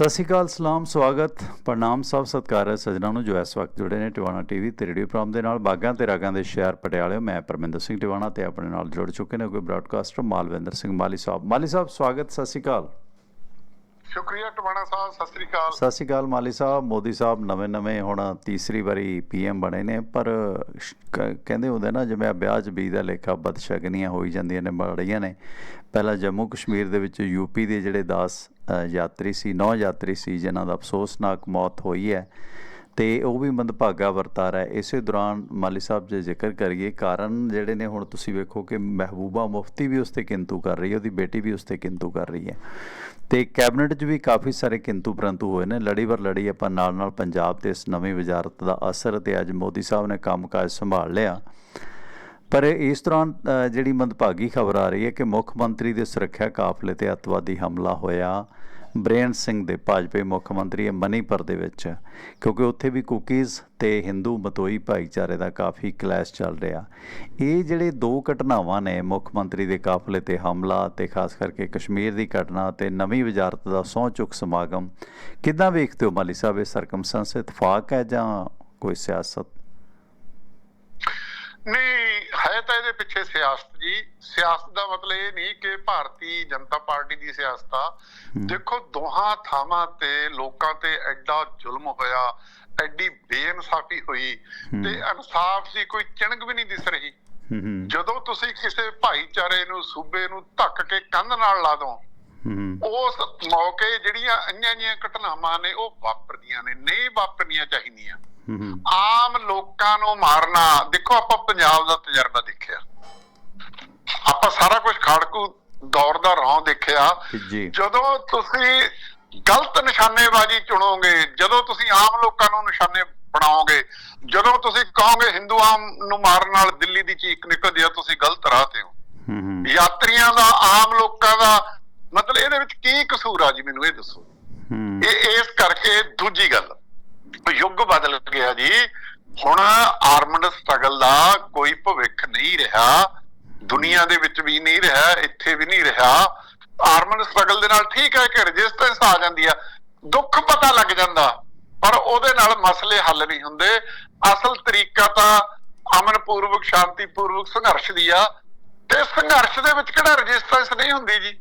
ਸਤਿ ਸ਼੍ਰੀ ਅਕਾਲ, ਸਲਾਮ, ਸਵਾਗਤ। ਪ੍ਰਣਾਮ, ਸਭ ਸਤਿਕਾਰ ਹੈ ਸੱਜਣਾਂ ਨੂੰ ਜੋ ਇਸ ਵਕਤ ਜੁੜੇ ਨੇ ਟਿਵਾਣਾ ਟੀਵੀ ਤੇ ਰੇਡੀਓ ਪ੍ਰੋਗਰਾਮ ਦੇ ਨਾਲ। ਬਾਗਾਂ ਤੇ ਰਾਗਾਂ ਦੇ ਸ਼ਹਿਰ ਪਟਿਆਲੇ, ਮੈਂ ਪਰਮਿੰਦਰ ਸਿੰਘ ਟਿਵਾਣਾ ਤੇ ਆਪਣੇ ਨਾਲ ਜੁੜ ਚੁੱਕੇ ਨੇ ਕੋਈ ਬ੍ਰਾਡਕਾਸਟਰ ਮਾਲਵਿੰਦਰ ਸਿੰਘ ਮਾਲੀ ਸਾਹਿਬ। ਮਾਲੀ ਸਾਹਿਬ, ਸਵਾਗਤ, ਸਤਿ ਸ਼੍ਰੀ ਅਕਾਲ। ਸ਼ੁਕਰੀਆ ਟਵਾਣਾ ਸਾਹਿਬ, ਸਤਿ ਸ੍ਰੀ ਅਕਾਲ। ਸਤਿ ਸ਼੍ਰੀ ਅਕਾਲ ਮਾਲੀ ਸਾਹਿਬ, ਮੋਦੀ ਸਾਹਿਬ ਨਵੇਂ-ਨਵੇਂ ਹੁਣ ਤੀਸਰੀ ਵਾਰੀ ਪੀਐਮ ਬਣੇ ਨੇ, ਪਰ ਕਹਿੰਦੇ ਹੁੰਦੇ ਨਾ, ਜਿਵੇਂ ਵਿਆਹ 'ਚ ਬੀਜ ਦਾ ਲੇਖਾ ਬਦਸ਼ਗਨੀਆਂ ਹੋਈ ਜਾਂਦੀਆਂ ਨੇ ਬੜੀਆਂ ਨੇ। ਪਹਿਲਾਂ ਜੰਮੂ ਕਸ਼ਮੀਰ ਦੇ ਵਿੱਚ ਯੂਪੀ ਦੇ ਜਿਹੜੇ 10 ਯਾਤਰੀ ਸੀ 9 ਯਾਤਰੀ ਸੀ, ਜਿਨ੍ਹਾਂ ਦਾ ਅਫਸੋਸਨਾਕ ਮੌਤ ਹੋਈ ਹੈ। ਤੇ ਉਹ ਵੀ ਮੰਦਭਾਗਾ ਵਰਤਾਰਾ ਹੈ। ਇਸੇ ਦੌਰਾਨ ਮਾਲੀ ਸਾਹਿਬ ਜੇ ਜ਼ਿਕਰ ਕਰੀਏ, ਕਾਰਨ ਜਿਹੜੇ ਨੇ ਹੁਣ ਤੁਸੀਂ ਵੇਖੋ ਕਿ ਮਹਿਬੂਬਾ ਮੁਫਤੀ ਵੀ ਉਸ ਤੇ ਕਿੰਤੂ ਕਰ ਰਹੀ ਹੈ, ਉਹਦੀ ਬੇਟੀ ਵੀ ਉਸ ਤੇ ਕਿੰਤੂ ਕਰ ਰਹੀ ਹੈ। ਤੇ ਕੈਬਨਿਟ 'ਚ ਵੀ ਕਾਫੀ ਸਾਰੇ ਕਿੰਤੂ ਪ੍ਰੰਤੂ ਹੋਏ ਨੇ। ਲੜੀ ਵਰ ਲੜੀ ਆਪਾਂ ਨਾਲ ਨਾਲ ਪੰਜਾਬ ਤੇ ਇਸ ਨਵੀਂ ਵਜ਼ਾਰਤ ਦਾ ਅਸਰ ਤੇ ਅੱਜ ਮੋਦੀ ਸਾਹਿਬ ਨੇ ਕੰਮਕਾਜ ਸੰਭਾਲ ਲਿਆ। ਪਰ ਇਸ ਦੌਰਾਨ ਜਿਹੜੀ ਮੰਦਭਾਗੀ ਖਬਰ ਆ ਰਹੀ ਹੈ ਕਿ ਮੁੱਖ ਮੰਤਰੀ ਦੇ ਸੁਰੱਖਿਆ ਕਾਫਲੇ ਤੇ ਅੱਤਵਾਦੀ ਹਮਲਾ ਹੋਇਆ। ਬ੍ਰੇਨ ਸਿੰਘ ਦੇ ਭਾਜਪੇ ਮੁੱਖ ਮੰਤਰੀ ਹੈ ਮਨੀਪੁਰ ਦੇ ਵਿੱਚ, ਕਿਉਂਕਿ ਉੱਥੇ ਵੀ ਕੁਕੀਜ਼ ਤੇ ਹਿੰਦੂ ਮਤੋਈ ਭਾਈਚਾਰੇ ਦਾ ਕਾਫੀ ਕਲੈਸ਼ ਚੱਲ ਰਿਹਾ। ਇਹ ਜਿਹੜੇ ਦੋ ਘਟਨਾਵਾਂ ਨੇ ਮੁੱਖ ਮੰਤਰੀ ਦੇ ਕਾਫਲੇ ਤੇ ਹਮਲਾ ਤੇ ਖਾਸ ਕਰਕੇ ਕਸ਼ਮੀਰ ਦੀ ਘਟਨਾ ਤੇ ਨਵੀਂ ਵਜ਼ਾਰਤ ਦਾ ਸਹੁੰ ਚੁੱਕ ਸਮਾਗਮ, ਕਿੱਦਾਂ ਵੇਖਦੇ ਹੋ ਮਾਲੀ ਸਾਹਿਬ? ਇਹ ਸਰਕਮਸਟੈਂਸ ਇਤਫਾਕ ਹੈ ਜਾਂ ਕੋਈ ਸਿਆਸਤ? ਨਹੀਂ ਹੈ ਤਾਂ ਇਹਦੇ ਪਿੱਛੇ ਸਿਆਸਤ ਜੀ ਸਿਆਸਤ ਦਾ ਮਤਲਬ ਇਹ ਨਹੀਂ ਕਿ ਭਾਰਤੀ ਜਨਤਾ ਪਾਰਟੀ ਦੀ ਸਿਆਸਤ ਆ। ਦੇਖੋ ਦੋਹਾਂ ਥਾਵਾਂ ਤੇ ਲੋਕਾਂ ਤੇ ਐਡਾ ਜ਼ੁਲਮ ਹੋਇਆ ਐਡੀ ਬੇਇਨਸਾਫੀ ਹੋਈ ਤੇ ਇਨਸਾਫ ਦੀ ਕੋਈ ਚਿਣਗ ਵੀ ਨਹੀਂ ਦਿਸ ਰਹੀ। ਜਦੋਂ ਤੁਸੀਂ ਕਿਸੇ ਭਾਈਚਾਰੇ ਨੂੰ ਸੂਬੇ ਨੂੰ ਧੱਕ ਕੇ ਕੰਧ ਨਾਲ ਲਾ ਦੋ ਉਸ ਮੌਕੇ ਜਿਹੜੀਆਂ ਅੰਨ੍ਹੀਆਂ ਘਟਨਾਵਾਂ ਨੇ ਉਹ ਵਾਪਰਦੀਆਂ ਨੇ ਨਹੀਂ ਵਾਪਰਨੀਆਂ ਚਾਹੀਦੀਆਂ। ਆਮ ਲੋਕਾਂ ਨੂੰ ਮਾਰਨਾ ਦੇਖੋ ਆਪਾਂ ਪੰਜਾਬ ਦਾ ਤਜਰਬਾ ਦੇਖਿਆ। ਆਪਾਂ ਸਾਰਾ ਕੁਝ ਖਾੜਕੂ ਦੌਰ ਦਾ ਰੌਂ ਦੇਖਿਆ। ਜਦੋਂ ਤੁਸੀਂ ਗਲਤ ਨਿਸ਼ਾਨੇਬਾਜ਼ੀ ਚੁਣੋਗੇ ਜਦੋਂ ਤੁਸੀਂ ਆਮ ਲੋਕਾਂ ਨੂੰ ਨਿਸ਼ਾਨੇ ਬਣਾਓਗੇ ਜਦੋਂ ਤੁਸੀਂ ਕਹੋਗੇ ਹਿੰਦੂਆਂ ਨੂੰ ਮਾਰਨ ਨਾਲ ਦਿੱਲੀ ਦੀ ਚੀਕ ਨਿਕਲਦੀ ਆ ਤੁਸੀਂ ਗਲਤ ਰਾਹ ਤੇ ਹੋ। ਯਾਤਰੀਆਂ ਦਾ ਆਮ ਲੋਕਾਂ ਦਾ ਮਤਲਬ ਇਹਦੇ ਵਿੱਚ ਕੀ ਕਸੂਰ ਆ ਜੀ ਮੈਨੂੰ ਇਹ ਦੱਸੋ। ਇਹ ਇਸ ਕਰਕੇ ਦੂਜੀ ਗੱਲ ਯੁੱਗ ਬਦਲ ਗਿਆ ਜੀ। ਹੁਣ ਆਰਮਡ ਸਟਰਗਲ ਦਾ ਕੋਈ ਭਵਿੱਖ ਨਹੀਂ ਰਿਹਾ। ਦੁਨੀਆ ਦੇ ਵਿੱਚ ਵੀ ਨਹੀਂ ਰਿਹਾ ਇੱਥੇ ਵੀ ਨਹੀਂ ਰਿਹਾ। ਆਰਮਡ ਸਟਰਗਲ ਦੇ ਨਾਲ ਠੀਕ ਹੈ ਕਿ ਰੈਜ਼ਿਸਟੈਂਸ ਆ ਜਾਂਦੀ ਆ ਦੁੱਖ ਪਤਾ ਲੱਗ ਜਾਂਦਾ ਪਰ ਉਹਦੇ ਨਾਲ ਮਸਲੇ ਹੱਲ ਨਹੀਂ ਹੁੰਦੇ। ਅਸਲ ਤਰੀਕਾ ਤਾਂ ਅਮਨਪੂਰਵਕ ਸ਼ਾਂਤੀਪੂਰਵਕ ਸੰਘਰਸ਼ ਦੀ ਆ। ਤੇ ਸੰਘਰਸ਼ ਦੇ ਵਿੱਚ ਕਿਹੜਾ ਰੈਜ਼ਿਸਟੈਂਸ ਨਹੀਂ ਹੁੰਦੀ ਜੀ?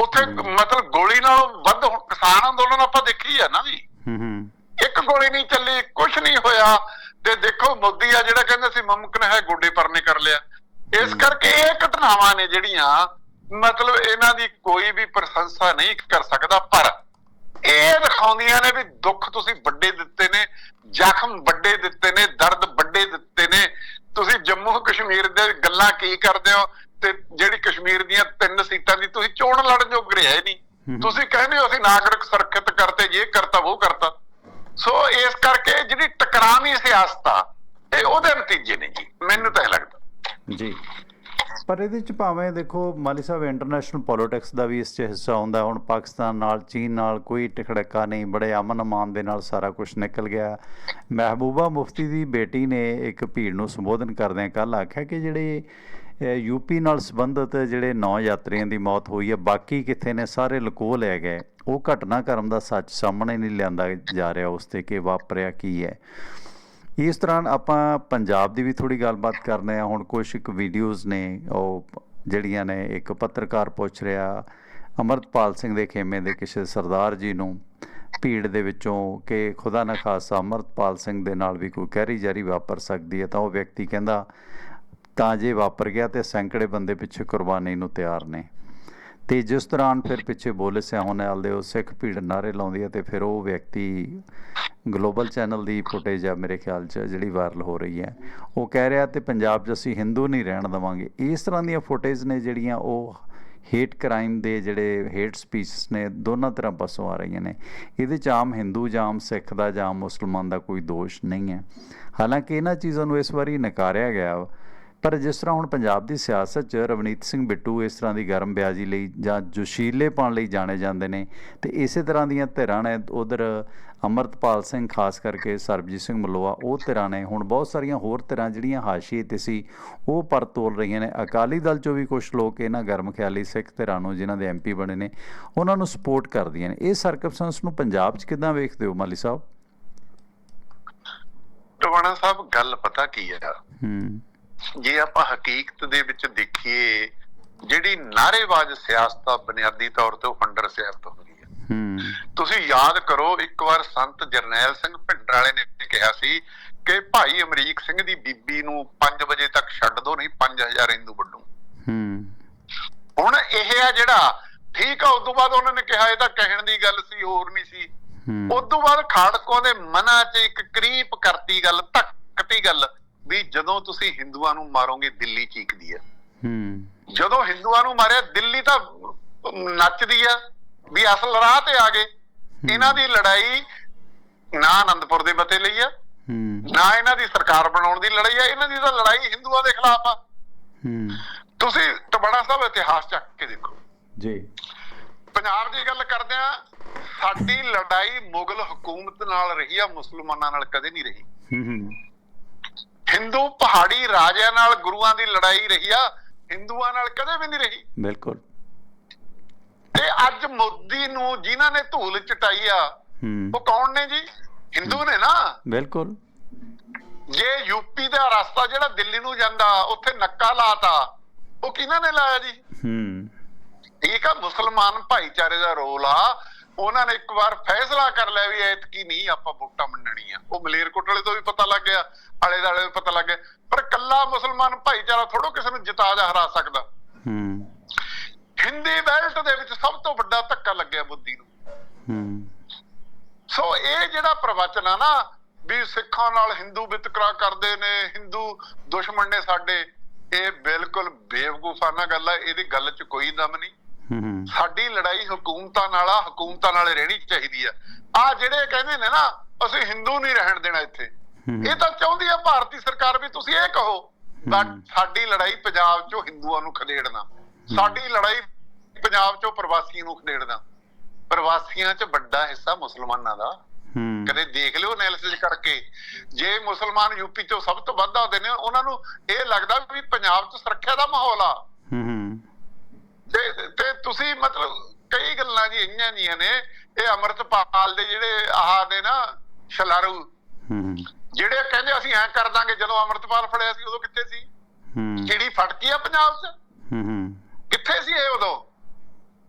ਉੱਥੇ ਮਤਲਬ ਗੋਲੀ ਨਾਲੋਂ ਵੱਧ ਹੁਣ ਕਿਸਾਨ ਅੰਦੋਲਨ ਆਪਾਂ ਦੇਖੀ ਆ ਨਾ ਜੀ। ਹੂੰ ਹੂੰ। ਇੱਕ ਗੋਲੀ ਨਹੀਂ ਚੱਲੀ ਕੁਝ ਨਹੀਂ ਹੋਇਆ। ਤੇ ਦੇਖੋ ਮੋਦੀ ਆ ਜਿਹੜਾ ਕਹਿੰਦਾ ਸੀ ਮੁਮਕਿਨ ਹੈ ਗੋਡੇ ਪਰਨੇ ਕਰ ਲਿਆ। ਇਸ ਕਰਕੇ ਇਹ ਘਟਨਾਵਾਂ ਨੇ ਜਿਹੜੀਆਂ ਮਤਲਬ ਇਹਨਾਂ ਦੀ ਕੋਈ ਵੀ ਪ੍ਰਸ਼ੰਸਾ ਨਹੀਂ ਕਰ ਸਕਦਾ ਪਰ ਇਹ ਦਿਖਾਉਂਦੀਆਂ ਨੇ ਵੀ ਦੁੱਖ ਤੁਸੀਂ ਵੱਡੇ ਦਿੱਤੇ ਨੇ ਜ਼ਖਮ ਵੱਡੇ ਦਿੱਤੇ ਨੇ ਦਰਦ ਵੱਡੇ ਦਿੱਤੇ ਨੇ। ਤੁਸੀਂ ਜੰਮੂ ਕਸ਼ਮੀਰ ਦੇ ਗੱਲਾਂ ਕੀ ਕਰਦੇ ਹੋ? ਤੇ ਜਿਹੜੀ ਕਸ਼ਮੀਰ ਦੀਆਂ ਤਿੰਨ ਸੀਟਾਂ ਦੀ ਤੁਸੀਂ ਚੋਣ ਲੜਨ ਜੋਗ ਰਿਹਾ ਹੀ। ਨਹੀਂ ਤੁਸੀਂ ਕਹਿੰਦੇ ਹੋ ਅਸੀਂ ਨਾਗਰਿਕ ਸੁਰੱਖਿਅਤ ਕਰਤੇ ਇਹ ਕਰਤਾ ਉਹ ਕਰਤਾ। ਸੋ ਇਸ ਕਰਕੇ ਜਿਹੜੀ ਟਕਰਾਵੀਂ ਸਿਆਸਤ ਆ ਇਹ ਉਹਦੇ ਨਤੀਜੇ ਨੇ ਜੀ ਮੈਨੂੰ ਤਾਂ ਇਹ ਲੱਗਦਾ। ਜੀ। ਪਰ ਇਹਦੇ ਚ ਭਾਵੇਂ ਦੇਖੋ ਮਾਲੀ ਸਾਹਿਬ ਇੰਟਰਨੈਸ਼ਨਲ ਪੋਲਿਟਿਕਸ ਦਾ ਵੀ ਇਸ ਚ ਹਿੱਸਾ ਹੁੰਦਾ। ਹੁਣ ਪਾਕਿਸਤਾਨ ਨਾਲ ਚੀਨ ਨਾਲ ਕੋਈ ਟਕੜਕਾ ਨਹੀਂ ਬੜੇ ਅਮਨ ਅਮਾਨ ਦੇ ਨਾਲ ਸਾਰਾ ਕੁਝ ਨਿਕਲ ਗਿਆ। ਮਹਿਬੂਬਾ ਮੁਫਤੀ ਦੀ ਬੇਟੀ ਨੇ ਇੱਕ ਭੀੜ ਨੂੰ ਸੰਬੋਧਨ ਕਰਦਿਆਂ ਕੱਲ ਆਖਿਆ ਕਿ ਜਿਹੜੇ ਅਹ, ਯੂਪੀ ਨਾਲ ਸੰਬੰਧਿਤ ਜਿਹੜੇ ਨੌ ਯਾਤਰੀਆਂ ਦੀ ਮੌਤ ਹੋਈ ਹੈ ਬਾਕੀ ਕਿੱਥੇ ਨੇ ਸਾਰੇ ਲਕੋ ਲੈ ਗਏ। ਉਹ ਘਟਨਾਕ੍ਰਮ ਦਾ ਸੱਚ ਸਾਹਮਣੇ ਨਹੀਂ ਲਿਆਂਦਾ ਜਾ ਰਿਹਾ ਉਸ ਤੇ ਕਿ ਵਾਪਰਿਆ ਕੀ ਹੈ। ਇਸ ਦੌਰਾਨ ਆਪਾਂ ਪੰਜਾਬ ਦੀ ਵੀ ਥੋੜੀ ਗੱਲਬਾਤ ਕਰਨੇ ਆ। ਹੁਣ ਕੁਝ ਇੱਕ ਵੀਡੀਓਜ਼ ਨੇ, ਉਹ ਜਿਹੜੀਆਂ ਨੇ, ਇੱਕ ਪੱਤਰਕਾਰ ਪੁੱਛ ਰਿਹਾ ਅਮਰਤਪਾਲ ਸਿੰਘ ਦੇ ਖੇਮੇ ਦੇ ਕਿਸੇ ਸਰਦਾਰ ਜੀ ਨੂੰ ਭੀੜ ਦੇ ਵਿੱਚੋਂ ਕਿ ਖੁਦਾ ਨਾ ਖਾਸਾ ਅਮਰਤਪਾਲ ਸਿੰਘ ਦੇ ਨਾਲ ਵੀ ਕੋਈ ਕਹਿਰੀ ਜਾਰੀ ਵਾਪਰ ਸਕਦੀ ਹੈ ਤਾਂ ਉਹ ਵਿਅਕਤੀ ਕਹਿੰਦਾ, ਤਾਂ ਜੇ ਵਾਪਰ ਗਿਆ ਤੇ ਸੈਂਕੜੇ ਬੰਦੇ ਪਿੱਛੇ ਕੁਰਬਾਨੀ ਨੂੰ ਤਿਆਰ ਨੇ। ਤੇ ਜਿਸ ਦੌਰਾਨ ਫਿਰ ਪਿੱਛੇ ਬੋਲੇ ਸਿਆਹੋਨੇਵਾਲ ਦੇ ਉਹ ਸਿੱਖ ਭੀੜ ਨਾਰੇ ਲਾਉਂਦੀ ਹੈ ਤੇ ਫਿਰ ਉਹ ਵਿਅਕਤੀ ਗਲੋਬਲ ਚੈਨਲ ਦੀ ਫੁਟੇਜ ਆ ਮੇਰੇ ਖਿਆਲ 'ਚ, ਜਿਹੜੀ ਵਾਇਰਲ ਹੋ ਰਹੀ ਹੈ। ਉਹ ਕਹਿ ਰਿਹਾ ਤੇ ਪੰਜਾਬ 'ਚ ਅਸੀਂ ਹਿੰਦੂ ਨਹੀਂ ਰਹਿਣ ਦਵਾਂਗੇ। ਇਸ ਤਰ੍ਹਾਂ ਦੀਆਂ ਫੁਟੇਜ ਨੇ ਜਿਹੜੀਆਂ ਉਹ ਹੇਟ ਕ੍ਰਾਈਮ ਦੇ ਜਿਹੜੇ ਹੇਟ ਸਪੀਚਸ ਨੇ, ਦੋਨਾਂ ਤਰ੍ਹਾਂ ਪਾਸੋਂ ਆ ਰਹੀਆਂ ਨੇ। ਇਹਦੇ 'ਚ ਆਮ ਹਿੰਦੂ ਜਾਂ ਆਮ ਸਿੱਖ ਦਾ ਜਾਂ ਆਮ ਮੁਸਲਮਾਨ ਦਾ ਕੋਈ ਦੋਸ਼ ਨਹੀਂ ਹੈ। ਹਾਲਾਂਕਿ ਇਹਨਾਂ ਚੀਜ਼ਾਂ ਨੂੰ ਇਸ ਵਾਰੀ ਨਕਾਰਿਆ ਗਿਆ ਪਰ ਜਿਸ ਤਰ੍ਹਾਂ ਹੁਣ ਪੰਜਾਬ ਦੀ ਸਿਆਸਤ 'ਚ ਰਵਨੀਤ ਸਿੰਘ ਬਿੱਟੂ ਇਸ ਤਰ੍ਹਾਂ ਦੀ ਗਰਮ ਬਿਆਜੀ ਲਈ ਜਾਂ ਜੋਸ਼ੀਲੇਪਣ ਲਈ ਜਾਣੇ ਜਾਂਦੇ ਨੇ ਤੇ ਇਸੇ ਤਰ੍ਹਾਂ ਦੀਆਂ ਧਿਰਾਂ ਨੇ ਉਧਰ ਅਮਰਤਪਾਲ ਸਿੰਘ ਖਾਸ ਕਰਕੇ ਸਰਬਜੀਤ ਸਿੰਘ ਮਲੋਆ ਉਹ ਧਿਰਾਂ ਨੇ ਹੁਣ ਬਹੁਤ ਸਾਰੀਆਂ ਹੋਰ ਧਿਰਾਂ ਜਿਹੜੀਆਂ ਹਾਸ਼ੀਏ ਤੇ ਸੀ ਉਹ ਪਰ ਤੋਲ ਰਹੀਆਂ ਨੇ। ਅਕਾਲੀ ਦਲ 'ਚੋਂ ਵੀ ਕੁਝ ਲੋਕ ਇਹਨਾਂ ਗਰਮ ਖਿਆਲੀ ਸਿੱਖ ਧਿਰਾਂ ਨੂੰ ਜਿਨ੍ਹਾਂ ਦੇ ਐਮਪੀ ਬਣੇ ਨੇ ਉਹਨਾਂ ਨੂੰ ਸਪੋਰਟ ਕਰਦੀਆਂ ਨੇ। ਇਹ ਸਰਕਮਸਟੈਂਸ ਨੂੰ ਪੰਜਾਬ 'ਚ ਕਿਦਾਂ ਵੇਖਦੇ ਹੋ ਮਾਲੀ ਸਾਹਿਬ? ਟਵਾਣਾ ਸਾਹਿਬ ਗੱਲ ਪਤਾ ਕੀ ਹੈ ਹੂੰ। ਜੇ ਆਪਾਂ ਹਕੀਕਤ ਦੇ ਵਿੱਚ ਦੇਖੀਏ ਜਿਹੜੀ ਨਾਰੇਬਾਜ਼ ਸਿਆਸਤ ਆ ਬੁਨਿਆਦੀ ਤੌਰ ਤੇ ਉਹ ਫੰਡਰ ਸਿਆਸਤ ਹੁੰਦੀ ਹੈ। ਤੁਸੀਂ ਯਾਦ ਕਰੋ ਇੱਕ ਵਾਰ ਸੰਤ ਜਰਨੈਲ ਸਿੰਘ ਭਿੰਡਰ ਵਾਲੇ ਨੇ ਕਿਹਾ ਸੀ ਕਿ ਭਾਈ ਅਮਰੀਕ ਸਿੰਘ ਦੀ ਬੀਬੀ ਨੂੰ 5 ਵਜੇ ਤੱਕ ਛੱਡ ਦੋ ਨਹੀਂ 5000 ਹਿੰਦੂ ਵੱਡੂ। ਹੂੰ। ਹੁਣ ਇਹ ਆ ਜਿਹੜਾ ਠੀਕ ਆ ਉਸ ਤੋਂ ਬਾਅਦ ਉਹਨਾਂ ਨੇ ਕਿਹਾ ਇਹ ਤਾਂ ਕਹਿਣ ਦੀ ਗੱਲ ਸੀ ਹੋਰ ਨਹੀਂ ਸੀ। ਉਸ ਤੋਂ ਬਾਅਦ ਖਾੜਕੋ ਦੇ ਮਨਾਂ 'ਚ ਇੱਕ ਕਰੀਪ ਕਰਤੀ ਗੱਲ ਧੱਕਤੀ ਗੱਲ ਵੀ ਜਦੋਂ ਤੁਸੀਂ ਹਿੰਦੂਆਂ ਨੂੰ ਮਾਰੋਗੇ ਦਿੱਲੀ ਚੀਕਦੀ ਆ। ਹੂੰ। ਜਦੋਂ ਹਿੰਦੂਆਂ ਨੂੰ ਮਾਰਿਆ ਦਿੱਲੀ ਤਾਂ ਨੱਚਦੀ ਆ ਵੀ ਅਸਲ ਰਾਹ ਤੇ ਆ ਗਏ। ਇਹਨਾਂ ਦੀ ਲੜਾਈ ਨਾ ਆਨੰਦਪੁਰ ਦੇ ਮਤੇ ਲਈ ਆ ਹੂੰ। ਨਾ ਇਹਨਾਂ ਦੀ ਸਰਕਾਰ ਬਣਾਉਣ ਦੀ ਲੜਾਈ ਆ ਇਹਨਾਂ ਦੀ ਤਾਂ ਲੜਾਈ ਹਿੰਦੂਆਂ ਦੇ ਖਿਲਾਫ ਆ। ਹੂੰ। ਤੁਸੀਂ ਟਬੜਾ ਸਾਹਿਬ ਇਤਿਹਾਸ ਚੱਕ ਕੇ ਦੇਖੋ। ਜੀ। ਪੰਜਾਬ ਦੀ ਗੱਲ ਕਰਦੇ ਆ ਸਾਡੀ ਲੜਾਈ ਮੁਗਲ ਹਕੂਮਤ ਨਾਲ ਰਹੀ ਆ ਮੁਸਲਮਾਨਾਂ ਨਾਲ ਕਦੇ ਨਹੀਂ ਰਹੀ। ਹੂੰ ਹੂੰ। ਹਿੰਦੂ ਪਹਾੜੀ ਰਾਜਿਆਂ ਨਾਲ ਗੁਰੂਆਂ ਦੀ ਲੜਾਈ ਰਹੀ ਆ ਹਿੰਦੂਆਂ ਨਾਲ ਕਦੇ ਵੀ ਨਹੀਂ ਰਹੀ। ਬਿਲਕੁਲ। ਤੇ ਅੱਜ ਮੋਦੀ ਨੂੰ ਜਿਨ੍ਹਾਂ ਨੇ ਧੂਲ ਚਟਾਈ ਆ ਉਹ ਕੌਣ ਨੇ ਜੀ? ਹਿੰਦੂ ਨੇ ਨਾ? ਬਿਲਕੁਲ। ਜੇ ਯੂਪੀ ਦਾ ਰਸਤਾ ਜਿਹੜਾ ਦਿੱਲੀ ਨੂੰ ਜਾਂਦਾ ਉੱਥੇ ਨੱਕਾ ਲਾਤਾ ਉਹ ਕਿਹਨਾਂ ਨੇ ਲਾਇਆ ਜੀ? ਹੂੰ। ਠੀਕ ਆ ਮੁਸਲਮਾਨ ਭਾਈਚਾਰੇ ਦਾ ਰੋਲ ਆ ਉਹਨਾਂ ਨੇ ਇੱਕ ਵਾਰ ਫੈਸਲਾ ਕਰ ਲਿਆ ਵੀ ਐਤਕੀ ਨਹੀਂ ਆਪਾਂ ਵੋਟਾਂ ਮੰਨਣੀਆਂ। ਉਹ ਮਲੇਰਕੋਟਲੇ ਤੋਂ ਵੀ ਪਤਾ ਲੱਗ ਗਿਆ ਆਲੇ ਦਾਲੇ ਵੀ ਪਤਾ ਲੱਗ ਗਿਆ। ਪਰ ਕੱਲਾ ਮੁਸਲਮਾਨ ਭਾਈਚਾਰਾ ਥੋੜੋ ਕਿਸੇ ਨੂੰ ਜਿਤਾ ਜਾ ਹਰਾ ਸਕਦਾ। ਹੂੰ। ਹਿੰਦੀ ਬੈਲਟ ਦੇ ਵਿੱਚ ਸਭ ਤੋਂ ਵੱਡਾ ਧੱਕਾ ਲੱਗਿਆ ਬੁੱਧੀ ਨੂੰ। ਹੂੰ। ਸੋ ਇਹ ਜਿਹੜਾ ਪ੍ਰਵਚਨ ਆ ਨਾ ਵੀ ਸਿੱਖਾਂ ਨਾਲ ਹਿੰਦੂ ਵਿਤਕਰਾ ਕਰਦੇ ਨੇ ਹਿੰਦੂ ਦੁਸ਼ਮਣ ਨੇ ਸਾਡੇ ਇਹ ਬਿਲਕੁਲ ਬੇਵਕੂਫਾਨਾ ਗੱਲ ਆ ਇਹਦੀ ਗੱਲ 'ਚ ਕੋਈ ਦਮ ਨਹੀਂ। ਸਾਡੀ ਲੜਾਈ ਹਕੂਮਤਾਂ ਨਾਲ ਆ ਹਕੂਮਤਾਂ ਨਾਲ ਰਹਿਣੀ ਚਾਹੀਦੀ ਆ। ਆ ਜਿਹੜੇ ਕਹਿੰਦੇ ਨੇ ਨਾ ਅਸੀਂ ਹਿੰਦੂ ਨਹੀਂ ਰਹਿਣ ਦੇਣਾ ਇੱਥੇ। ਇਹ ਤਾਂ ਚਾਹੁੰਦੀ ਆ ਭਾਰਤੀ ਸਰਕਾਰ ਵੀ ਤੁਸੀਂ ਇਹ ਕਹੋ। ਸਾਡੀ ਲੜਾਈ ਪੰਜਾਬ 'ਚੋਂ ਹਿੰਦੂਆਂ ਨੂੰ ਖਦੇੜਨਾ ਸਾਡੀ ਲੜਾਈ ਪੰਜਾਬ 'ਚੋਂ ਪ੍ਰਵਾਸੀਆਂ ਨੂੰ ਖਦੇੜਨਾ ਪ੍ਰਵਾਸੀਆਂ 'ਚ ਵੱਡਾ ਹਿੱਸਾ ਮੁਸਲਮਾਨਾਂ ਦਾ। ਕਦੇ ਦੇਖ ਲਿਓ ਐਨਾਲਿਸਿਸ ਕਰਕੇ। ਜੇ ਮੁਸਲਮਾਨ ਯੂਪੀ 'ਚੋਂ ਸਭ ਤੋਂ ਵੱਧ ਆਉਂਦੇ ਨੇ ਉਹਨਾਂ ਨੂੰ ਇਹ ਲੱਗਦਾ ਵੀ ਪੰਜਾਬ 'ਚ ਸੁਰੱਖਿਆ ਦਾ ਮਾਹੌਲ ਆ। ਹੂੰ। ਤੇ ਤੇ ਤੁਸੀਂ ਮਤਲਬ ਕਈ ਗੱਲਾਂ ਜੀ ਇੰਨੀਆਂ ਜੀਆਂ ਨੇ ਇਹ ਅਮਰਤਪਾਲ ਦੇ ਜਿਹੜੇ ਆਹ ਨੇ ਨਾ ਛਲਾਰੂ ਹੂੰ ਜਿਹੜੇ ਕਹਿੰਦੇ ਅਸੀਂ ਐਂ ਕਰ ਦਾਂਗੇ ਜਦੋਂ ਅਮਰਤਪਾਲ ਫੜਿਆ ਸੀ ਉਦੋਂ ਕਿੱਥੇ ਸੀ? ਹੂੰ। ਕੀੜੀ ਫਟਕੀ ਆ ਪੰਜਾਬ 'ਚ। ਹੂੰ ਕਿੱਥੇ ਸੀ ਇਹ ਉਦੋਂ?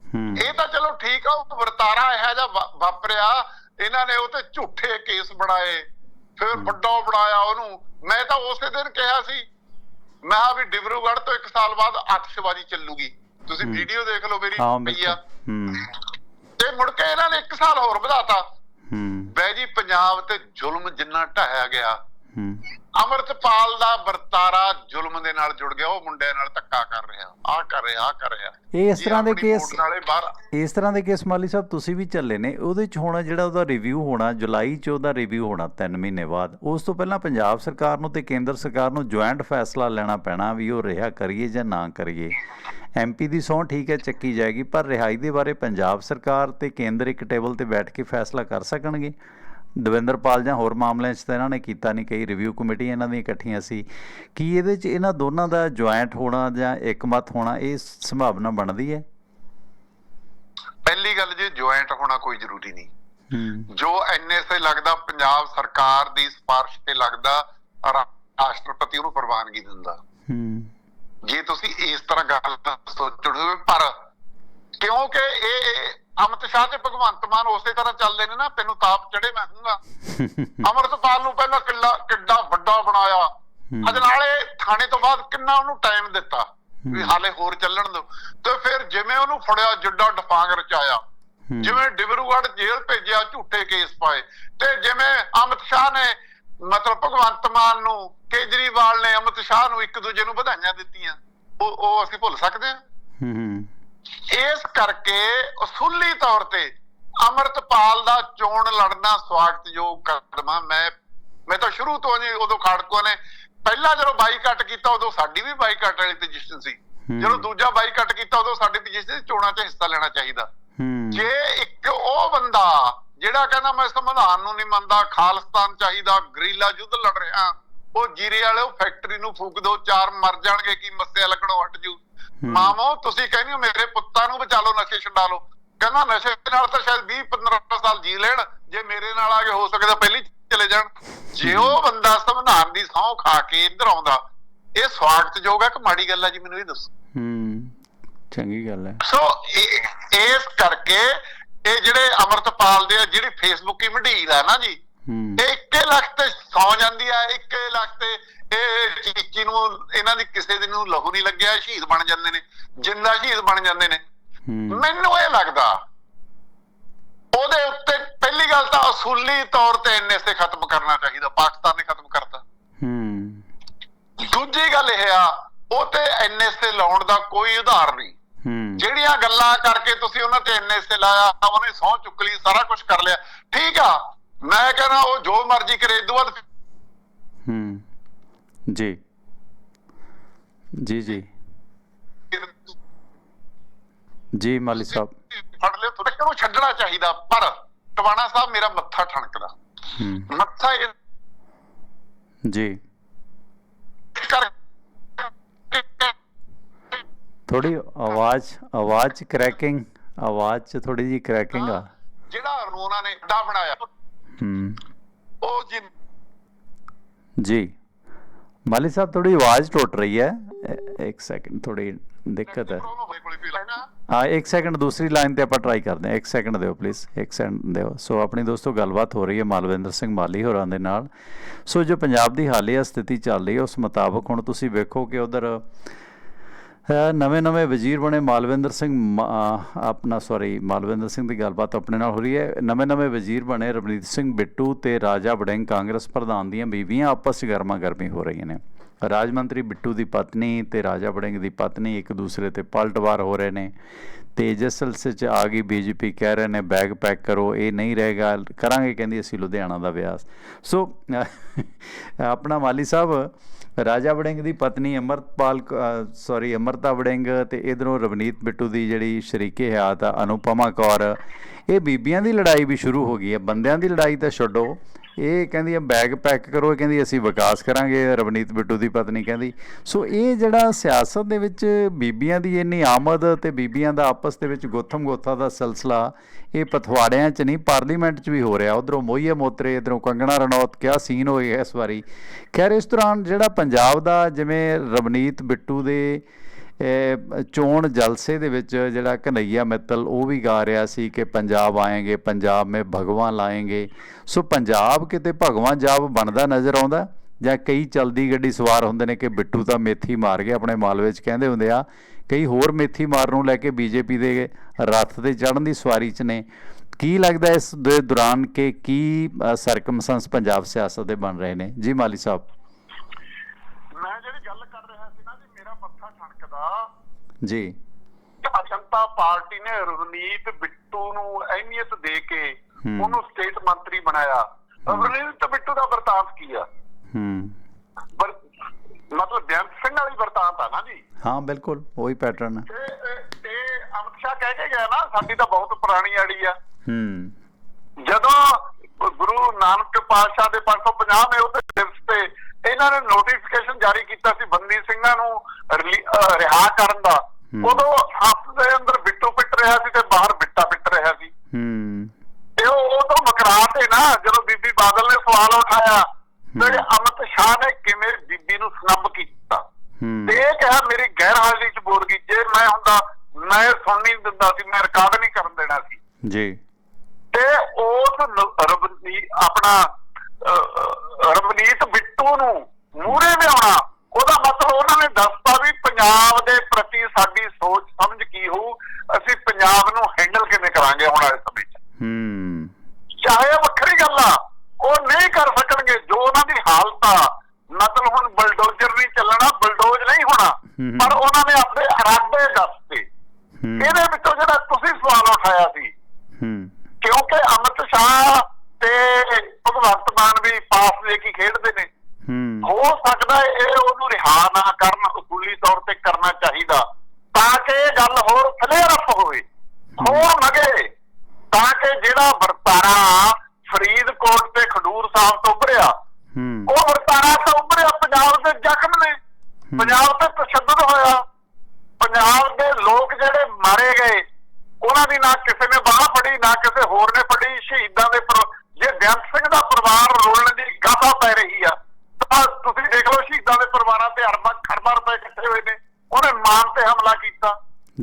ਹੂੰ। ਇਹ ਤਾਂ ਚਲੋ ਠੀਕ ਆ ਉਹ ਵਰਤਾਰਾ ਇਹੋ ਜਿਹਾ ਵਾਪਰਿਆ ਇਹਨਾਂ ਨੇ ਉਹ ਤੇ ਝੂਠੇ ਕੇਸ ਬਣਾਏ। ਫਿਰ ਵੱਡਾ ਬਣਾਇਆ ਉਹਨੂੰ। ਮੈਂ ਤਾਂ ਉਸੇ ਦਿਨ ਕਿਹਾ ਸੀ ਮੈਂ ਕਿਹਾ ਵੀ ਡਿਬਰੂਗੜ੍ਹ ਤੋਂ ਇੱਕ ਸਾਲ ਬਾਅਦ ਆਤਿਸ਼ਬਾਜ਼ੀ ਚੱਲੂਗੀ। ਤੁਸੀਂ। ਵੀਡੀਓ ਦੇਖ ਲਓ ਮੇਰੀ ਹਾਂ ਆ ਬਿਲਕੁਲ। ਹੂੰ। ਤੇ ਮੁੜ ਕੇ ਇਹਨਾਂ ਨੇ ਇੱਕ ਸਾਲ ਹੋਰ ਵਧਾਤਾ। ਹੂੰ। ਬੈ ਜੀ ਪੰਜਾਬ ਤੇ ਜ਼ੁਲਮ ਜਿੰਨਾ ਢਾਇਆ ਗਿਆ। ਹੂੰ। ਅਮਰਤਪਾਲ ਦਾ ਵਰਤਾਰਾ ਜ਼ੁਲਮ ਦੇ ਨਾਲ ਜੁੜ ਗਿਆ ਉਹ ਮੁੰਡਿਆਂ ਨਾਲ ਧੱਕਾ ਕਰ ਰਿਹਾ ਆਹ ਕਰ ਰਿਹਾ ਆਹ ਕਰ ਰਿਹਾ। ਇਹ ਇਸ ਤਰ੍ਹਾਂ ਦੇ ਕੇਸ ਇਸ ਤਰ੍ਹਾਂ ਦੇ ਕੇਸ ਮਾਲੀ ਸਾਹਿਬ ਤੁਸੀਂ ਵੀ ਚੱਲੇ ਨੇ ਉਹਦੇ ਚ ਹੋਣਾ ਜਿਹੜਾ ਉਹਦਾ ਰਿਵਿਊ ਹੋਣਾ ਜੁਲਾਈ ਚ ਉਹਦਾ ਰਿਵਿਊ ਹੋਣਾ 3 ਮਹੀਨੇ ਬਾਅਦ। ਉਸ ਤੋਂ ਪਹਿਲਾਂ ਪੰਜਾਬ ਸਰਕਾਰ ਨੂੰ ਤੇ ਕੇਂਦਰ ਸਰਕਾਰ ਨੂੰ ਜੁਆਇੰਟ ਫੈਸਲਾ ਲੈਣਾ ਪੈਣਾ ਵੀ ਉਹ ਰਿਹਾ ਕਰੀਏ ਜਾਂ ਨਾ ਕਰੀਏ। ਐਮਪੀ ਦੀ ਸਹੁੰ ਠੀਕ ਹੈ ਚੱਕੀ ਜਾਏਗੀ ਪਰ ਰਿਹਾਈ ਦੇ ਬਾਰੇ ਪੰਜਾਬ ਸਰਕਾਰ ਤੇ ਕੇਂਦਰ ਇੱਕ ਟੇਬਲ ਤੇ ਬੈਠ ਕੇ ਫੈਸਲਾ ਕਰ ਸਕਣਗੇ। ਦਵਿੰਦਰਪਾਲ ਜਾਂ ਹੋਰ ਮਾਮਲਿਆਂ 'ਚ ਤਾਂ ਇਹਨਾਂ ਨੇ ਕੀਤਾ ਨਹੀਂ ਕਈ ਰਿਵਿਊ ਕਮੇਟੀਆਂ ਇਹਨਾਂ ਦੀਆਂ ਇਕੱਠੀਆਂ ਸੀ। ਕੀ ਇਹਦੇ 'ਚ ਇਹਨਾਂ ਦੋਨਾਂ ਦਾ ਜੁਆਇੰਟ ਹੋਣਾ ਜਾਂ ਇੱਕਮਤ ਹੋਣਾ ਇਹ ਸੰਭਾਵਨਾ ਬਣਦੀ ਹੈ? ਪਹਿਲੀ ਗੱਲ ਜੀ ਜੁਆਇੰਟ ਹੋਣਾ ਕੋਈ ਜ਼ਰੂਰੀ ਨਹੀਂ। ਜੋ ਐਨਐਸਏ ਲੱਗਦਾ ਪੰਜਾਬ ਸਰਕਾਰ ਦੀ ਸਿਫਾਰਿਸ਼ ਤੇ ਲੱਗਦਾ ਰਾਸ਼ਟਰਪਤੀ ਉਹਨੂੰ ਪ੍ਰਵਾਨਗੀ ਦਿੰਦਾ। ਹੂੰ। ਜੇ ਤੁਸੀਂ ਇਸ ਤਰ੍ਹਾਂ ਗੱਲ ਸੋਚੋਗੇ ਪਰ ਕਿਉਂਕਿ ਇਹ ਅਮਿਤ ਸ਼ਾਹ ਤੇ ਭਗਵੰਤ ਮਾਨ ਉਸੇ ਤਰ੍ਹਾਂ ਚੱਲਦੇ ਨੇ ਨਾ ਤੈਨੂੰ ਤਾਪ ਚੜੇ ਮੈਂ ਕਹੂੰਗਾ। ਅਮਰਤਪਾਲ ਨੂੰ ਪਹਿਲਾਂ ਕਿੱਲਾ ਕਿੱਡਾ ਵੱਡਾ ਬਣਾਇਆ। ਅੱਜ ਨਾਲੇ ਥਾਣੇ ਤੋਂ ਬਾਅਦ ਕਿੰਨਾ ਉਹਨੂੰ ਟਾਈਮ ਦਿੱਤਾ। ਵੀ ਹਾਲੇ ਹੋਰ ਚੱਲਣ ਦਿਓ। ਤੇ ਫਿਰ ਜਿਵੇਂ ਉਹਨੂੰ ਫੜਿਆ ਜਿੱਡਾ ਡਫਾਂਗ ਰਚਾਇਆ। ਜਿਵੇਂ ਡਿਬਰੂਗੜ੍ਹ ਜੇਲ੍ਹ ਭੇਜਿਆ ਝੂਠੇ ਕੇਸ ਪਾਏ। ਤੇ ਜਿਵੇਂ ਅਮਿਤ ਸ਼ਾਹ ਨੇ ਮਤਲਬ ਭਗਵੰਤ ਮਾਨ ਨੂੰ ਕੇਜਰੀਵਾਲ ਨੇ ਅਮਿਤ ਸ਼ਾਹ ਨੂੰ ਇੱਕ ਦੂਜੇ ਨੂੰ ਵਧਾਈਆਂ ਦਿੱਤੀਆਂ। ਉਹ ਉਹ ਅਸੀਂ ਭੁੱਲ ਸਕਦੇ ਹਾਂ। ਹੂੰ ਇਸ ਕਰਕੇ ਉਸੂਲੀ ਤੌਰ ਤੇ ਅਮਰਤਪਾਲ ਦਾ ਚੋਣ ਲੜਨਾ ਸਵਾਗਤਯੋਗ ਕਦਮ ਮੈਂ ਮੈਂ ਤਾਂ ਸ਼ੁਰੂ ਤੋਂ ਜੀ ਉਦੋਂ ਖਾੜਕੋ ਨੇ ਪਹਿਲਾਂ ਜਦੋਂ ਬਾਈਕਾਟ ਕੀਤਾ ਉਦੋਂ ਸਾਡੀ ਵੀ ਬਾਈਕਾਟ ਵਾਲੀ ਪੋਜੀਸ਼ਨ ਸੀ। ਜਦੋਂ ਦੂਜਾ ਬਾਈਕਾਟ ਕੀਤਾ ਉਦੋਂ ਸਾਡੀ ਪੋਜੀਸ਼ਨ ਸੀ ਚੋਣਾਂ 'ਚ ਹਿੱਸਾ ਲੈਣਾ ਚਾਹੀਦਾ। ਜੇ ਇੱਕ ਉਹ ਬੰਦਾ ਜਿਹੜਾ ਕਹਿੰਦਾ ਮੈਂ ਸੰਵਿਧਾਨ ਨੂੰ ਨਹੀਂ ਮੰਨਦਾ ਖਾਲਿਸਤਾਨ ਚਾਹੀਦਾ ਗਰੀਲਾ ਯੁੱਧ ਲੜ ਰਿਹਾ ਉਹ ਜੀਰੇ ਵਾਲੇ ਉਹ ਫੈਕਟਰੀ ਨੂੰ ਫੂਕ ਦੋ ਚਾਰ ਮਰ ਜਾਣਗੇ ਕੀ ਮੱਸਿਆ ਲੱਗਣੋਂ ਹਟ ਜੂ। ਮਾਮੋ ਤੁਸੀਂ ਕਹਿੰਦੇ ਹੋ ਮੇਰੇ ਪੁੱਤਾਂ ਨੂੰ ਬਚਾ ਲਓ ਨਸ਼ੇ ਛਡਾ ਲਓ। ਕਹਿੰਦਾ ਨਸ਼ੇ ਨਾਲ ਤਾਂ ਸ਼ਾਇਦ 20 15 ਸਾਲ ਜੀ ਲੈਣ ਜੇ ਮੇਰੇ ਨਾਲ ਆ ਕੇ ਹੋ ਸਕਦਾ ਪਹਿਲੀ ਚਲੇ ਜਾਣ। ਜੇ ਉਹ ਬੰਦਾ ਸੰਵਿਧਾਨ ਦੀ ਸਹੁੰ ਖਾ ਕੇ ਇੱਧਰ ਆਉਂਦਾ ਇਹ ਸਵਾਗਤਯੋਗ ਹੈ ਕਿ ਮਾੜੀ ਗੱਲ ਹੈ ਜੀ ਮੈਨੂੰ ਇਹ ਦੱਸੋ। ਹੂੰ ਚੰਗੀ ਗੱਲ ਹੈ। ਸੋ ਇਹ- ਇਸ ਕਰਕੇ ਇਹ ਜਿਹੜੇ ਅਮਰਤਪਾਲ ਦੇ ਆ, ਜਿਹੜੀ ਫੇਸਬੁੱਕ ਦੀ ਮੰਡੀਰ ਆ ਨਾ ਜੀ 1 ਲੱਖ ਤੇ ਸੌ ਜਾਂਦੀ ਆ 1 ਲੱਖ ਤੇ ਇਹ ਚੀਚੀ ਨੂੰ ਇਹਨਾਂ ਦੀ ਕਿਸੇ ਦਿਨ ਨੂੰ ਲਹੂ ਨਹੀਂ ਲੱਗਿਆ ਸ਼ਹੀਦ ਬਣ ਜਾਂਦੇ ਨੇ ਜਿੰਦਾ ਸ਼ਹੀਦ ਬਣ ਜਾਂਦੇ ਨੇ। ਹੂੰ। ਮੈਨੂੰ ਇਹ ਲੱਗਦਾ ਉਹਦੇ ਉੱਤੇ ਪਹਿਲੀ ਗੱਲ ਤਾਂ ਅਸੂਲੀ ਤੌਰ ਤੇ ਐਨਐਸਏ ਖਤਮ ਕਰਨਾ ਚਾਹੀਦਾ ਪਾਕਿਸਤਾਨ ਨੇ ਖਤਮ ਕਰਤਾ। ਹੂੰ। ਦੂਜੀ ਗੱਲ ਇਹ ਆ ਉਹ ਤੇ ਐਨਐਸਏ ਲਾਉਣ ਦਾ ਕੋਈ ਉਧਾਰ ਨਹੀਂ। ਹੂੰ। ਜਿਹੜੀਆਂ ਗੱਲਾਂ ਕਰਕੇ ਤੁਸੀਂ ਉਹਨਾਂ ਤੇ ਐਨਐਸਏ ਲਾਇਆ ਉਹਨੇ ਸਹੁੰ ਚੁੱਕ ਲਈ ਸਾਰਾ ਕੁਝ ਕਰ ਲਿਆ। ਠੀਕ ਆ ਮੈਂ ਕਹਿੰਦਾ ਉਹ ਜੋ ਮਰਜ਼ੀ ਕਰੇ ਇਦੋਂ ਬਾਅਦ ਹੂੰ। ਜੀ। ਜੀ ਜੀ। ਜੀ ਮਾਲੀ ਸਾਹਿਬ। ਫੜ ਲਿਓ ਤੁਹਾਡੇ ਨੂੰ ਛੱਡਣਾ ਚਾਹੀਦਾ ਪਰ ਟਵਾਣਾ ਸਾਹਿਬ ਮੇਰਾ ਮੱਥਾ ਠਣਕਦਾ। ਮੱਥਾ ਜੀ। ਥੋੜੀ ਆਵਾਜ਼ ਆਵਾਜ਼ ਕ੍ਰੈਕਿੰਗ ਆਵਾਜ਼ ਚ ਥੋੜੀ ਜੀ ਕ੍ਰੈਕਿੰਗ ਆ। ਜਿਹੜਾ ਉਹਨਾਂ ਨੇ ਅੱਡਾ ਬਣਾਇਆ। ਉਹ ਜੀ। ਜੀ। ਮਾਲੀ ਸਾਹਿਬ ਥੋੜੀ ਆਵਾਜ਼ ਟੁੱਟ ਰਹੀ ਹੈ। ਇੱਕ ਸੈਕਿੰਡ ਥੋੜੀ ਦਿੱਕਤ ਹੈ। ਹਾਂ ਇੱਕ ਸੈਕਿੰਡ ਦੂਸਰੀ ਲਾਈਨ ਤੇ ਆਪਾਂ ਟਰਾਈ ਕਰਦੇ ਹਾਂ। ਇੱਕ ਸੈਕਿੰਡ ਦਿਓ ਪਲੀਜ਼ ਇੱਕ ਸੈਕਿੰਡ ਦਿਓ। ਸੋ ਆਪਣੀ ਦੋਸਤੋ ਗੱਲਬਾਤ ਹੋ ਰਹੀ ਹੈ ਮਾਲਵਿੰਦਰ ਸਿੰਘ ਮਾਲੀ ਹੋਰਾਂ ਦੇ ਨਾਲ। ਸੋ ਜੋ ਪੰਜਾਬ ਦੀ ਹਾਲੀਆ ਸਥਿਤੀ ਚੱਲ ਰਹੀ ਹੈ ਉਸ ਮੁਤਾਬਕ ਹੁਣ ਤੁਸੀਂ ਵੇਖੋ ਕਿ ਉਧਰ ਨਵੇਂ ਨਵੇਂ ਵਜ਼ੀਰ ਬਣੇ ਮਾਲਵਿੰਦਰ ਸਿੰਘ ਮਾ- ਆਪਣਾ ਸੌਰੀ ਮਾਲਵਿੰਦਰ ਸਿੰਘ ਦੀ ਗੱਲਬਾਤ ਆਪਣੇ ਨਾਲ ਹੋ ਰਹੀ ਹੈ। ਨਵੇਂ ਨਵੇਂ ਵਜ਼ੀਰ ਬਣੇ ਰਵਨੀਤ ਸਿੰਘ ਬਿੱਟੂ ਤੇ ਰਾਜਾ ਵੜਿੰਗ ਕਾਂਗਰਸ ਪ੍ਰਧਾਨ ਦੀਆਂ ਬੀਵੀਆਂ ਆਪਸ ਵਿੱਚ ਗਰਮਾ ਗਰਮੀ ਹੋ ਰਹੀਆਂ ਨੇ। ਰਾਜ ਮੰਤਰੀ ਬਿੱਟੂ ਦੀ ਪਤਨੀ ਤੇ ਰਾਜਾ ਵੜਿੰਗ ਦੀ ਪਤਨੀ ਇੱਕ ਦੂਸਰੇ ਤੇ ਪਲਟਵਾਰ ਹੋ ਰਹੇ ਨੇ। ਤੇ ਜਿਸ ਸਿਲਸਿਲੇ 'ਚ ਆ ਗਈ ਬੀਜੇਪੀ ਕਹਿ ਰਹੇ ਨੇ ਬੈਗ ਪੈਕ ਕਰੋ, ਇਹ ਨਹੀਂ ਰਹੇਗਾ, ਕਰਾਂਗੇ, ਕਹਿੰਦੀ ਅਸੀਂ ਲੁਧਿਆਣਾ ਦਾ ਵਿਆਸ। ਸੋ ਆਪਣਾ ਮਾਲੀ ਸਾਹਿਬ, ਰਾਜਾ ਵੜਿੰਗ ਦੀ ਪਤਨੀ ਅਮਰਪਾਲ ਸੌਰੀ ਅਮਰਤਾ ਵੜਿੰਗ ਤੇ ਇਧਰੋਂ ਰਵਨੀਤ ਬਿੱਟੂ ਦੀ ਜਿਹੜੀ ਸ਼ਰੀਕੇ ਹਯਾਤ ਆ, ਅਨੁਪਮਾ ਕੌਰ, ਇਹ ਬੀਬੀਆਂ ਦੀ ਲੜਾਈ ਵੀ ਸ਼ੁਰੂ ਹੋ ਗਈ ਹੈ, ਬੰਦਿਆਂ ਦੀ ਲੜਾਈ ਤਾਂ ਛੱਡੋ। ਇਹ ਕਹਿੰਦੀ ਆ ਬੈਗ ਪੈਕ ਕਰੋ, ਇਹ ਕਹਿੰਦੀ ਅਸੀਂ ਵਿਕਾਸ ਕਰਾਂਗੇ, ਰਵਨੀਤ ਬਿੱਟੂ ਦੀ ਪਤਨੀ ਕਹਿੰਦੀ। ਸੋ ਇਹ ਜਿਹੜਾ ਸਿਆਸਤ ਦੇ ਵਿੱਚ ਬੀਬੀਆਂ ਦੀ ਇੰਨੀ ਆਮਦ ਤੇ ਬੀਬੀਆਂ ਦਾ ਆਪਸ ਦੇ ਵਿੱਚ ਗੋਥਮ ਗੋਥਾ ਦਾ ਸਿਲਸਿਲਾ, ਇਹ ਪਥਵਾੜਿਆਂ 'ਚ ਨਹੀਂ, ਪਾਰਲੀਮੈਂਟ 'ਚ ਵੀ ਹੋ ਰਿਹਾ। ਉਧਰੋਂ ਮੋਈਏ ਮੋਤਰੇ, ਇਧਰੋਂ ਕੰਗਣਾ ਰਣੌਤ, ਕਿਆ ਸੀਨ ਹੋਏ ਇਸ ਵਾਰੀ। ਖੈਰ, ਇਸ ਦੌਰਾਨ ਜਿਹੜਾ ਪੰਜਾਬ ਦਾ, ਜਿਵੇਂ ਰਵਨੀਤ ਬਿੱਟੂ ਦੇ ਚੋਣ ਜਲਸੇ ਦੇ ਵਿੱਚ ਜਿਹੜਾ ਕਨਈਆ ਮਿੱਤਲ ਉਹ ਵੀ ਗਾ ਰਿਹਾ ਸੀ ਕਿ ਪੰਜਾਬ ਆਏਗੇ, ਪੰਜਾਬ ਮੇ ਭਗਵਾਨ ਲਾਏਗੇ। ਸੋ ਪੰਜਾਬ ਕਿਤੇ ਭਗਵਾਨ ਜਾਬ ਬਣਦਾ ਨਜ਼ਰ ਆਉਂਦਾ ਜਾਂ ਕਈ ਚਲਦੀ ਗੱਡੀ ਸਵਾਰ ਹੁੰਦੇ ਨੇ ਕਿ ਬਿੱਟੂ ਤਾਂ ਮੇਥੀ ਮਾਰ ਗਿਆ ਆਪਣੇ ਮਾਲਵੇ 'ਚ ਕਹਿੰਦੇ ਹੁੰਦੇ ਆ, ਕਈ ਹੋਰ ਮੇਥੀ ਮਾਰ ਨੂੰ ਲੈ ਕੇ ਬੀਜੇਪੀ ਦੇ ਰੱਥ ਤੇ ਚੜ੍ਹਨ ਦੀ ਸਵਾਰੀ 'ਚ ਨੇ। ਕੀ ਲੱਗਦਾ ਇਸ ਦੇ ਦੌਰਾਨ ਕਿ ਕੀ ਸਰਕਮਸਟੈਂਸ ਪੰਜਾਬ ਸਿਆਸਤ ਦੇ ਬਣ ਰਹੇ ਨੇ? ਜੀ ਮਾਲੀ ਸਾਹਿਬ ਮੈਂ ਜਿਹੜੀ ਗੱਲ ਕਰ ਰਿਹਾ ਸੀ ਨਾ ਜੀ ਮੇਰਾ ਠਣਕਦਾ ਜੀ। ਜਨਤਾ ਪਾਰਟੀ ਨੇ ਰਵਨੀਤ ਬਿੱਟੂ ਨੂੰ ਅਹਿਮੀਅਤ ਦੇ ਕੇ। ਉਹਨੂੰ ਸਟੇਟ ਮੰਤਰੀ ਬਣਾਇਆ। ਰਵਨੀਤ ਬਿੱਟੂ ਦਾ ਵਰਤਾਂਤ ਕੀ ਆ? ਹੂੰ। ਮਤਲਬ ਬੇਅੰਤ ਸਿੰਘ ਵਾਲੀ ਵਰਤਾਂਤ ਆ ਨਾ ਜੀ? ਹਾਂ ਬਿਲਕੁਲ ਉਹੀ ਪੈਟਰਨ ਹੈ ਤੇ ਅਮਿਤ ਸ਼ਾਹ ਕਹਿ ਕੇ ਗਿਆ ਨਾ ਸਾਡੀ ਤਾਂ ਬਹੁਤ ਪੁਰਾਣੀ ਆੜੀ ਆ। ਹੂੰ। ਜਦੋਂ ਗੁਰੂ ਨਾਨਕ ਪਾਤਸ਼ਾਹ ਦੇ 550 ਦੇ ਉਹਦੇ ਦਿਵਸ ਤੇ ਇਹਨਾਂ ਨੇ ਨੋਟੀਫਿਕੇਸ਼ਨ ਜਾਰੀ ਕੀਤਾ ਸੀ ਬੰਦੀ ਸਿੰਘਾਂ ਨੂੰ ਰਿਹਾ ਕਰਨ ਦਾ। ਹੂੰ। ਉਦੋਂ ਹੱਥ ਦੇ ਅੰਦਰ ਬਿੱਟੂ ਪਿੱਟ ਰਿਹਾ ਸੀ ਤੇ ਬਾਹਰ ਬਿੱਟਾ ਪਿੱਟ ਰਿਹਾ ਸੀ। ਹੂੰ। ਤੇ ਉਹ ਉਦੋਂ ਮਕਰਾ ਤੇ ਨਾ ਜਦੋਂ ਬੀਬੀ ਬਾਦਲ ਨੇ ਸਵਾਲ ਉਠਾਇਆ ਤੇ ਅਮਿਤ ਸ਼ਾਹ ਨੇ ਕਿਵੇਂ ਬੀਬੀ ਨੂੰ ਸਨੱਬ ਕੀਤਾ? ਹੂੰ। ਤੇ ਇਹ ਕਿਹਾ ਮੇਰੀ ਗੈਰ ਹਾਜ਼ਰੀ ਚ ਬੋਲ ਗਈ। ਜੇ ਮੈਂ ਹੁੰਦਾ ਮੈਂ ਸੁਣ ਨਹੀਂ ਦਿੰਦਾ ਸੀ ਮੈਂ ਰਿਕਾਰਡ ਨਹੀਂ ਕਰਨ ਦੇਣਾ ਸੀ ਜੀ ਤੇ ਉਸ ਨ- ਰਵਨੀ ਆਪਣਾ ਅਹ, ਅਹ, ਰਵਨੀਤ ਬਿੱਟੂ ਨੂੰ ਮੂਰੇ ਲਿਆਉਣਾ ਉਹਦਾ ਮਤਲਬ ਉਹਨਾਂ ਨੇ ਦੱਸਤਾ ਵੀ ਪੰਜਾਬ ਦੇ ਪ੍ਰਤੀ ਸਾਡੀ ਸੋਚ ਸਮਝ ਕੀ ਹੋਊ ਅਸੀਂ ਪੰਜਾਬ ਨੂੰ ਹੈਂਡਲ ਕਿਵੇਂ ਕਰਾਂਗੇ ਹੁਣ ਵਾਲੇ ਸਮੇਂ 'ਚ ਹੂੰ ਚਾਹੇ ਉਹ ਵੱਖਰੀ ਗੱਲ ਆ ਉਹ ਨਹੀਂ ਕਰ ਸਕਣਗੇ ਜੋ ਉਹਨਾਂ ਦੀ ਹਾਲਤ ਆ ਮਤਲਬ ਹੁਣ ਬਲਡੋਜ਼ਰ ਨਹੀਂ ਚੱਲਣਾ ਬਲਡੋਜ਼ ਨਹੀਂ ਹੋਣਾ ਹੂੰ। ਪਰ ਉਹਨਾਂ ਨੇ ਆਪਣੇ ਇਰਾਦੇ ਦੱਸਤੇ ਹੂੰ ਇਹਦੇ ਵਿੱਚੋਂ ਜਿਹੜਾ ਤੁਸੀਂ ਸਵਾਲ ਉਠਾਇਆ ਸੀ ਹੂੰ ਕਿਉਂਕਿ ਅਮਿਤ ਸ਼ਾਹ ਤੇ ਭਗਵੰਤ ਮਾਨ ਵੀ ਪਾਸ ਦੇ ਕੇ ਖੇਡਦੇ ਨੇ ਹੂੰ ਹੋ ਸਕਦਾ ਹੈ ਇਹ ਉਹਨੂੰ ਰਿਹਾ ਨਾ ਕਰਨ ਉਸੂਲੀ ਤੌਰ ਤੇ ਕਰਨਾ ਚਾਹੀਦਾ ਤਾਂ ਕਿ ਇਹ ਗੱਲ ਹੋਰ ਕਲੀਅਰ ਅਪ ਹੋਵੇ ਹੋਰ ਲਗੇ ਤਾਂ ਕਿ ਜਿਹੜਾ ਵਰਤਾਰਾ ਫਰੀਦਕੋਟ ਤੇ ਖਡੂਰ ਸਾਹਿਬ ਤੋਂ ਉੱਭਰਿਆ ਹੂੰ ਉਹ ਵਰਤਾਰਾ ਤੋਂ ਉੱਭਰਿਆ ਪੰਜਾਬ ਦੇ ਜ਼ਖਮ ਨੇ ਪੰਜਾਬ ਤੇ ਤਸ਼ੱਦਦ ਹੋਇਆ ਪੰਜਾਬ ਦੇ ਲੋਕ ਜਿਹੜੇ ਮਾਰੇ ਗਏ ਉਹਨਾਂ ਦੀ ਨਾ ਕਿਸੇ ਨੇ ਬਾਹ ਫੜੀ ਨਾ ਕਿਸੇ ਹੋਰ ਨੇ ਫੜੀ ਸ਼ਹੀਦਾਂ ਦੇ ਪਰ ਜੇ ਬੇਅੰਤ ਸਿੰਘ ਦਾ ਪਰਿਵਾਰ ਰੋਲਣ ਦੀ ਗਾਥਾ ਪੈ ਰਹੀ ਆ ਤਾਂ ਤੁਸੀਂ ਦੇਖ ਲਓ ਸ਼ਹੀਦਾਂ ਦੇ ਪਰਿਵਾਰਾਂ ਤੇ ਅਰਬਾਂ ਖਰਬਾਂ ਰੁਪਏ ਇਕੱਠੇ ਹੋਏ ਨੇ ਉਹਨੇ ਮਾਨ ਤੇ ਹਮਲਾ ਕੀਤਾ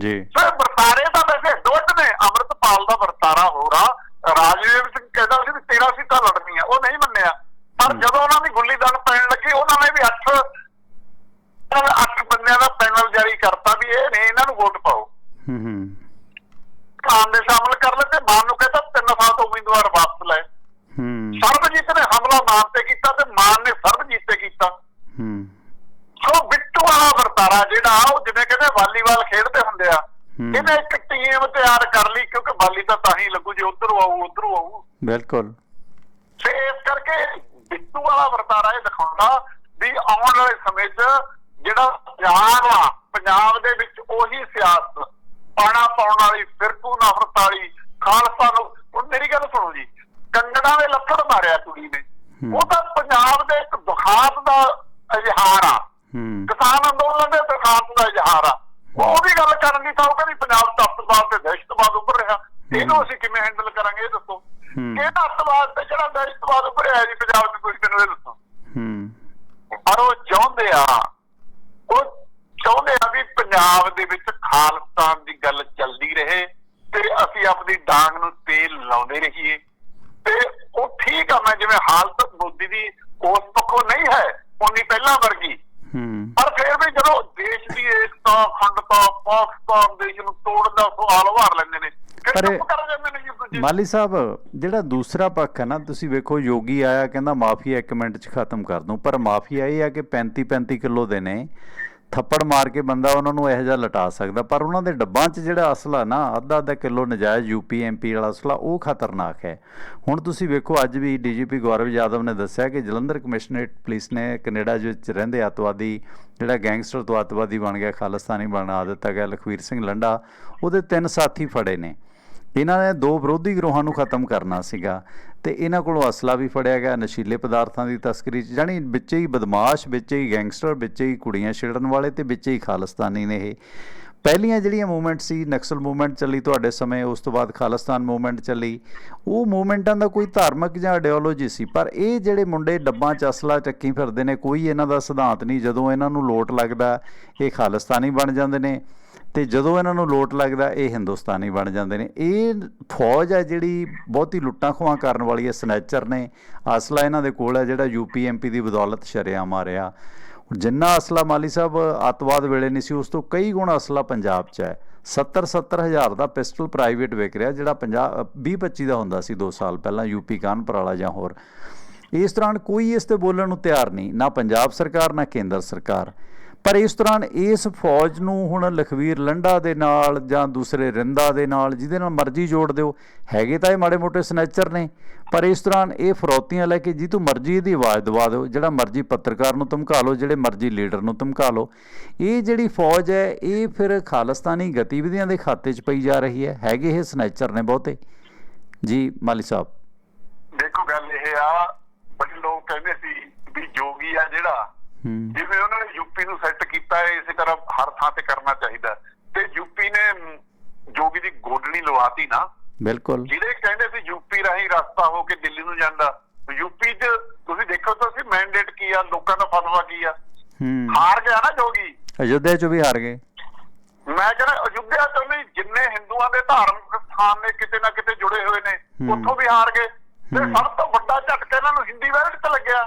ਜੀ। ਸਰ, ਵਰਤਾਰੇ ਤਾਂ ਵੈਸੇ ਡੋਟ ਨੇ, ਅੰਮ੍ਰਿਤਪਾਲ ਦਾ ਵਰਤਾਰਾ ਹੋ ਹੋਰਾ ਰਾਜਵੀਰ ਸਿੰਘ ਕਹਿੰਦਾ ਸੀ ਵੀ ਤੇਰਾ ਸੀਟਾਂ ਲੜਨੀਆਂ ਉਹ ਨਹੀਂ ਮੰਨਿਆ ਪਰ ਜਦੋਂ ਉਹਨਾਂ ਦੀ ਗੁੱਲੀ ਦਲ ਪੈਣ ਲੱਗੀ ਉਹਨਾਂ ਨੇ ਵੀ ਅੱਠ ਅੱਠ ਬੰਦਿਆਂ ਦਾ ਪੈਨਲ ਜਾਰੀ ਕਰਤਾ ਵੀ ਇਹ ਨਹੀਂ ਇਹਨਾਂ ਨੂੰ ਵੋਟ ਪਾਓ ਹੂੰ ਹੂੰ ਕਾਨ ਨੇ ਸ਼ਾਮਲ ਕਰ ਲੈ ਤੇ ਮਾਨ ਨੂੰ ਕਹਿੰਦਾ ਤਿੰਨ ਸਾਲ ਤੋਂ ਉਮੀਦਵਾਰ ਵਾਪਸ ਲੈ ਹੂੰ ਸਰਬਜੀਤ ਨੇ ਹਮਲਾ ਮਾਨ ਤੇ ਕੀਤਾ ਤੇ ਮਾਨ ਨੇ ਸਰਬਜੀਤ ਤੇ ਕੀਤਾ ਹੂੰ ਸੋ ਬਿੱਟੂ ਵਾਲਾ ਵਰਤਾਰਾ ਜਿਹੜਾ ਉਹ ਜਿਵੇਂ ਕਹਿੰਦੇ ਵਾਲੀਬਾਲ ਖੇਡਦੇ ਹੁੰਦੇ ਆ ਹੂੰ। ਇਹਨੇ ਇੱਕ ਟੀਮ ਤਿਆਰ ਕਰ ਲਈ ਕਿਉਂਕਿ ਬਾਲੀ ਤਾਂ ਤਾਂ ਹੀ ਲੱਗੂ ਜੇ ਉਧਰੋਂ ਆਊ ਉਧਰੋਂ ਆਊ ਬਿਲਕੁਲ। ਤੇ ਇਸ ਕਰਕੇ ਬਿੱਟੂ ਵਾਲਾ ਵਰਤਾਰਾ ਇਹ ਦਿਖਾਉਂਦਾ ਵੀ ਆਉਣ ਵਾਲੇ ਸਮੇਂ 'ਚ ਜਿਹੜਾ ਪੰਜਾਬ ਆ ਪੰਜਾਬ ਦੇ ਵਿੱਚ ਉਹੀ ਸਿਆਸਤ ਪਾਣਾ ਪਾਉਣ ਵਾਲੀ ਫਿਰਕੂ ਨਫ਼ਰਤ ਵਾਲੀ ਖਾਲਸਾ ਨੂੰ ਹੁਣ ਮੇਰੀ ਗੱਲ ਸੁਣੋ ਜੀ ਕੰਗਣਾ ਦੇ ਲੱਕੜ ਮਾਰਿਆ ਕੁੜੀ ਨੇ। ਉਹ ਤਾਂ ਪੰਜਾਬ ਦੇ ਇੱਕ ਦੁਖਾਂਤ ਦਾ ਇਜ਼ਹਾਰ ਆ। ਕਿਸਾਨ ਅੰਦੋਲਨ ਦੇ ਦੁਖਾਂਤ ਦਾ ਇਜ਼ਹਾਰ ਆ ਉਹ ਵੀ ਗੱਲ ਕਰਨ ਦੀ ਤਾਂ ਉਹ ਕਹਿੰਦੀ ਪੰਜਾਬ ਤੱਤਵਾਦ ਤੇ ਦਹਿਸ਼ਤਵਾਦ ਉੱਭਰ ਰਿਹਾ ਇਹਨੂੰ ਅਸੀਂ ਕਿਵੇਂ ਹੈਂਡਲ ਕਰਾਂਗੇ ਇਹ ਦੱਸੋ ਤੱਤਵਾਦ ਤੇ ਜਿਹੜਾ ਦਹਿਸ਼ਤਵਾਦ ਉੱਭਰਿਆ ਜੀ ਪੰਜਾਬ ਦੀ ਕੋਈ ਮੈਨੂੰ ਇਹ ਦੱਸੋ। ਹੂੰ। ਪਰ ਉਹ ਚਾਹੁੰਦੇ ਆ ਉਹ ਚਾਹੁੰਦੇ ਆ ਵੀ ਪੰਜਾਬ ਦੇ ਵਿੱਚ ਖਾਲਸਤਾਨ ਦੀ ਗੱਲ ਚੱਲਦੀ ਰਹੇ ਤੇ ਅਸੀਂ ਆਪਣੀ ਡਾਂਗ ਨੂੰ ਤੇਲ ਲਾਉਂਦੇ ਰਹੀਏ। ਤੇ ਉਹ ਠੀਕ ਆ ਮੈਂ ਜਿਵੇਂ ਹਾਲਤ ਮੋਦੀ ਦੀ ਉਸ ਪੱਖੋਂ ਨਹੀਂ ਹੈ ਉਨੀ ਪਹਿਲਾਂ ਵਰਗੀ। ਹੂੰ। ਪਰ ਫਿਰ ਵੀ ਜਦੋਂ ਦੇਸ਼ ਦੀ ਏਕਤਾ ਅਖੰਡਤਾ ਪਾਕਿਸਤਾਨ ਦੇਸ਼ ਨੂੰ ਤੋੜਨ ਦਾ ਸਵਾਲ ਉਭਾਰ ਲੈਂਦੇ ਨੇ ਫਿਰ ਚੁੱਪ ਕਰ ਜਾਂਦੇ ਨੇ ਜੀ ਮਾਲੀ ਸਾਹਿਬ ਜਿਹੜਾ ਦੂਸਰਾ ਪੱਖ ਹੈ ਨਾ, ਤੁਸੀਂ ਵੇਖੋ ਯੋਗੀ ਆਇਆ, ਕਹਿੰਦਾ ਮਾਫੀਆ ਇੱਕ ਮਿੰਟ 'ਚ ਖਤਮ ਕਰ ਦੂੰ, ਪਰ ਮਾਫੀਆ ਇਹ ਆ ਕਿ 35 35 ਕਿਲੋ ਦੇ ਨੇ, ਥੱਪੜ ਮਾਰ ਕੇ ਬੰਦਾ ਉਹਨਾਂ ਨੂੰ ਇਹੋ ਜਿਹਾ ਲਟਾ ਸਕਦਾ, ਪਰ ਉਹਨਾਂ ਦੇ ਡੱਬਾਂ 'ਚ ਜਿਹੜਾ ਅਸਲਾ ਨਾ, ਅੱਧਾ ਅੱਧਾ ਕਿਲੋ ਨਜਾਇਜ਼ ਯੂਪੀ ਐਮਪੀ ਵਾਲਾ ਅਸਲਾ, ਉਹ ਖਤਰਨਾਕ ਹੈ। ਹੁਣ ਤੁਸੀਂ ਵੇਖੋ, ਅੱਜ ਵੀ ਡੀਜੀਪੀ ਗੌਰਵ ਯਾਦਵ ਨੇ ਦੱਸਿਆ ਕਿ ਜਲੰਧਰ ਕਮਿਸ਼ਨਰੇਟ ਪੁਲਿਸ ਨੇ ਕੈਨੇਡਾ ਵਿੱਚ ਰਹਿੰਦੇ ਅੱਤਵਾਦੀ, ਜਿਹੜਾ ਗੈਂਗਸਟਰ ਤੋਂ ਅੱਤਵਾਦੀ ਬਣ ਗਿਆ, ਖਾਲਿਸਤਾਨੀ ਬਣਾ ਦਿੱਤਾ ਗਿਆ, ਲਖਵੀਰ ਸਿੰਘ ਲੰਡਾ, ਉਹਦੇ ਤਿੰਨ ਸਾਥੀ ਫੜੇ ਨੇ। ਇਹਨਾਂ ਨੇ ਦੋ ਵਿਰੋਧੀ ਗਰੋਹਾਂ ਨੂੰ ਖਤਮ ਕਰਨਾ ਸੀਗਾ ਤੇ ਇਹਨਾਂ ਕੋਲੋਂ ਅਸਲਾ ਵੀ ਫੜਿਆ ਗਿਆ, ਨਸ਼ੀਲੇ ਪਦਾਰਥਾਂ ਦੀ ਤਸਕਰੀ 'ਚ ਜਾਣੀ ਵਿੱਚੇ ਹੀ ਬਦਮਾਸ਼, ਵਿੱਚ ਹੀ ਗੈਂਗਸਟਰ, ਵਿੱਚ ਹੀ ਕੁੜੀਆਂ ਛੇੜਨ ਵਾਲੇ ਤੇ ਵਿੱਚ ਹੀ ਖਾਲਿਸਤਾਨੀ ਨੇ ਇਹ। ਪਹਿਲੀਆਂ ਜਿਹੜੀਆਂ ਮੂਵਮੈਂਟ ਸੀ, ਨਕਸਲ ਮੂਵਮੈਂਟ ਚੱਲੀ ਤੁਹਾਡੇ ਸਮੇਂ, ਉਸ ਤੋਂ ਬਾਅਦ ਖਾਲਿਸਤਾਨ ਮੂਵਮੈਂਟ ਚੱਲੀ। ਉਹ ਮੂਵਮੈਂਟਾਂ ਦਾ ਕੋਈ ਧਾਰਮਿਕ ਜਾਂ ਆਈਡੀਓਲੋਜੀ ਸੀ, ਪਰ ਇਹ ਜਿਹੜੇ ਮੁੰਡੇ ਡੱਬਾਂ 'ਚ ਅਸਲਾ ਚੱਕੀ ਫਿਰਦੇ ਨੇ, ਕੋਈ ਇਹਨਾਂ ਦਾ ਸਿਧਾਂਤ ਨਹੀਂ, ਜਦੋਂ ਇਹਨਾਂ ਨੂੰ ਲੋਟ ਲੱਗਦਾ, ਇਹ ਖਾਲਿਸਤਾਨੀ ਬਣ ਜਾਂਦੇ ਨੇ। ਤੇ ਜਦੋਂ ਇਹਨਾਂ ਨੂੰ ਲੋਟ ਲੱਗਦਾ, ਇਹ ਹਿੰਦੁਸਤਾਨੀ ਬਣ ਜਾਂਦੇ ਨੇ। ਇਹ ਫੌਜ ਹੈ ਜਿਹੜੀ ਬਹੁਤੀ ਲੁੱਟਾਂ ਖੋਹਾਂ ਕਰਨ ਵਾਲੀ ਹੈ ਸਨੈਚਰ ਨੇ। ਅਸਲਾ ਇਹਨਾਂ ਦੇ ਕੋਲ ਹੈ ਜਿਹੜਾ ਯੂਪੀ ਐਮਪੀ ਦੀ ਬਦੌਲਤ ਸ਼ਰਿਆ ਮਾਰਿਆ ਜਿੰਨਾ ਅਸਲਾ ਮਾਲੀ ਸਾਹਿਬ ਅੱਤਵਾਦ ਵੇਲੇ ਨਹੀਂ ਸੀ, ਉਸ ਤੋਂ ਕਈ ਗੁਣਾ ਅਸਲਾ ਪੰਜਾਬ 'ਚ ਹੈ 70 70 ਹਜ਼ਾਰ ਦਾ ਪਿਸਟਲ ਪ੍ਰਾਈਵੇਟ ਵਿਕ ਰਿਹਾ, ਜਿਹੜਾ 50 20 25 ਦਾ ਹੁੰਦਾ ਸੀ 2 ਸਾਲ ਪਹਿਲਾਂ, ਯੂਪੀ ਕਾਨਪੁਰ ਵਾਲਾ ਜਾਂ ਹੋਰ। ਇਸ ਦੌਰਾਨ ਕੋਈ ਇਸ ਤੇ ਬੋਲਣ ਨੂੰ ਤਿਆਰ ਨਹੀਂ, ਨਾ ਪੰਜਾਬ ਸਰਕਾਰ, ਨਾ ਕੇਂਦਰ ਸਰਕਾਰ। ਪਰ ਇਸ ਦੌਰਾਨ ਇਸ ਫੌਜ ਨੂੰ ਹੁਣ ਲਖਵੀਰ ਲੰਡਾ ਦੇ ਨਾਲ ਜਾਂ ਦੂਸਰੇ ਰਿੰਦਾ ਦੇ ਨਾਲ, ਜਿਹਦੇ ਨਾਲ ਮਰਜ਼ੀ ਜੋੜ ਦਿਓ। ਹੈਗੇ ਤਾਂ ਇਹ ਮਾੜੇ ਮੋਟੇ ਸਨੈਚਰ ਨੇ, ਪਰ ਇਸ ਦੌਰਾਨ ਇਹ ਫਰੋਤੀਆਂ ਲੈ ਕੇ ਜਿੱਤੋਂ ਮਰਜ਼ੀ ਇਹਦੀ ਆਵਾਜ਼ ਦਵਾ ਦਿਓ, ਜਿਹੜਾ ਮਰਜ਼ੀ ਪੱਤਰਕਾਰ ਨੂੰ ਧਮਕਾ ਲਓ, ਜਿਹੜੇ ਮਰਜ਼ੀ ਲੀਡਰ ਨੂੰ ਧਮਕਾ ਲਓ। ਇਹ ਜਿਹੜੀ ਫੌਜ ਹੈ, ਇਹ ਫਿਰ ਖਾਲਿਸਤਾਨੀ ਗਤੀਵਿਧੀਆਂ ਦੇ ਖਾਤੇ 'ਚ ਪਈ ਜਾ ਰਹੀ ਹੈ। ਹੈਗੇ ਇਹ ਸਨੈਚਰ ਨੇ ਬਹੁਤੇ। ਜੀ, ਮਾਲੀ ਸਾਹਿਬ। ਦੇਖੋ ਗੱਲ ਇਹ ਆ, ਬੜੇ ਲੋਕ ਕਹਿੰਦੇ ਸੀ ਵੀ ਜੋਗੀ ਆ ਜਿਹੜਾ ਜਿਵੇਂ ਉਹਨਾਂ ਨੇ ਯੂਪੀ ਨੂੰ ਸੈੱਟ ਕੀਤਾ ਹੈ ਇਸੇ ਤਰ੍ਹਾਂ ਹਰ ਥਾਂ ਤੇ ਕਰਨਾ ਚਾਹੀਦਾ ਤੇ ਯੂਪੀ ਨੇ ਜੋਗੀ ਦੀ ਗੋਡਣੀ ਲਵਾਤੀ ਨਾ ਬਿਲਕੁਲ। ਜਿਹੜੇ ਕਹਿੰਦੇ ਸੀ ਯੂਪੀ ਰਾਹੀਂ ਰਸਤਾ ਹੋ ਕੇ ਦਿੱਲੀ ਨੂੰ ਜਾਂਦਾ ਯੂਪੀ 'ਚ ਤੁਸੀਂ ਦੇਖੋ ਤੁਸੀਂ ਮੈਂਡੇਟ ਕੀ ਆ ਲੋਕਾਂ ਦਾ ਫਤਵਾ ਕੀ ਆ? ਹਾਰ ਗਿਆ ਨਾ ਜੋਗੀ। ਅਯੁੱਧਿਆ 'ਚ ਵੀ ਹਾਰ ਗਏ। ਮੈਂ ਕਹਿੰਦਾ ਅਯੁੱਧਿਆ ਤੋਂ ਵੀ ਜਿੰਨੇ ਹਿੰਦੂਆਂ ਦੇ ਧਾਰਮਿਕ ਸਥਾਨ ਨੇ ਕਿਤੇ ਨਾ ਕਿਤੇ ਜੁੜੇ ਹੋਏ ਨੇ। ਉੱਥੋਂ ਵੀ ਹਾਰ ਗਏ। ਤੇ। ਸਭ ਤੋਂ ਵੱਡਾ ਝਟਕਾ ਇਹਨਾਂ ਨੂੰ ਹਿੰਦੀ ਵੈਲਟ ਤੇ ਲੱਗਿਆ।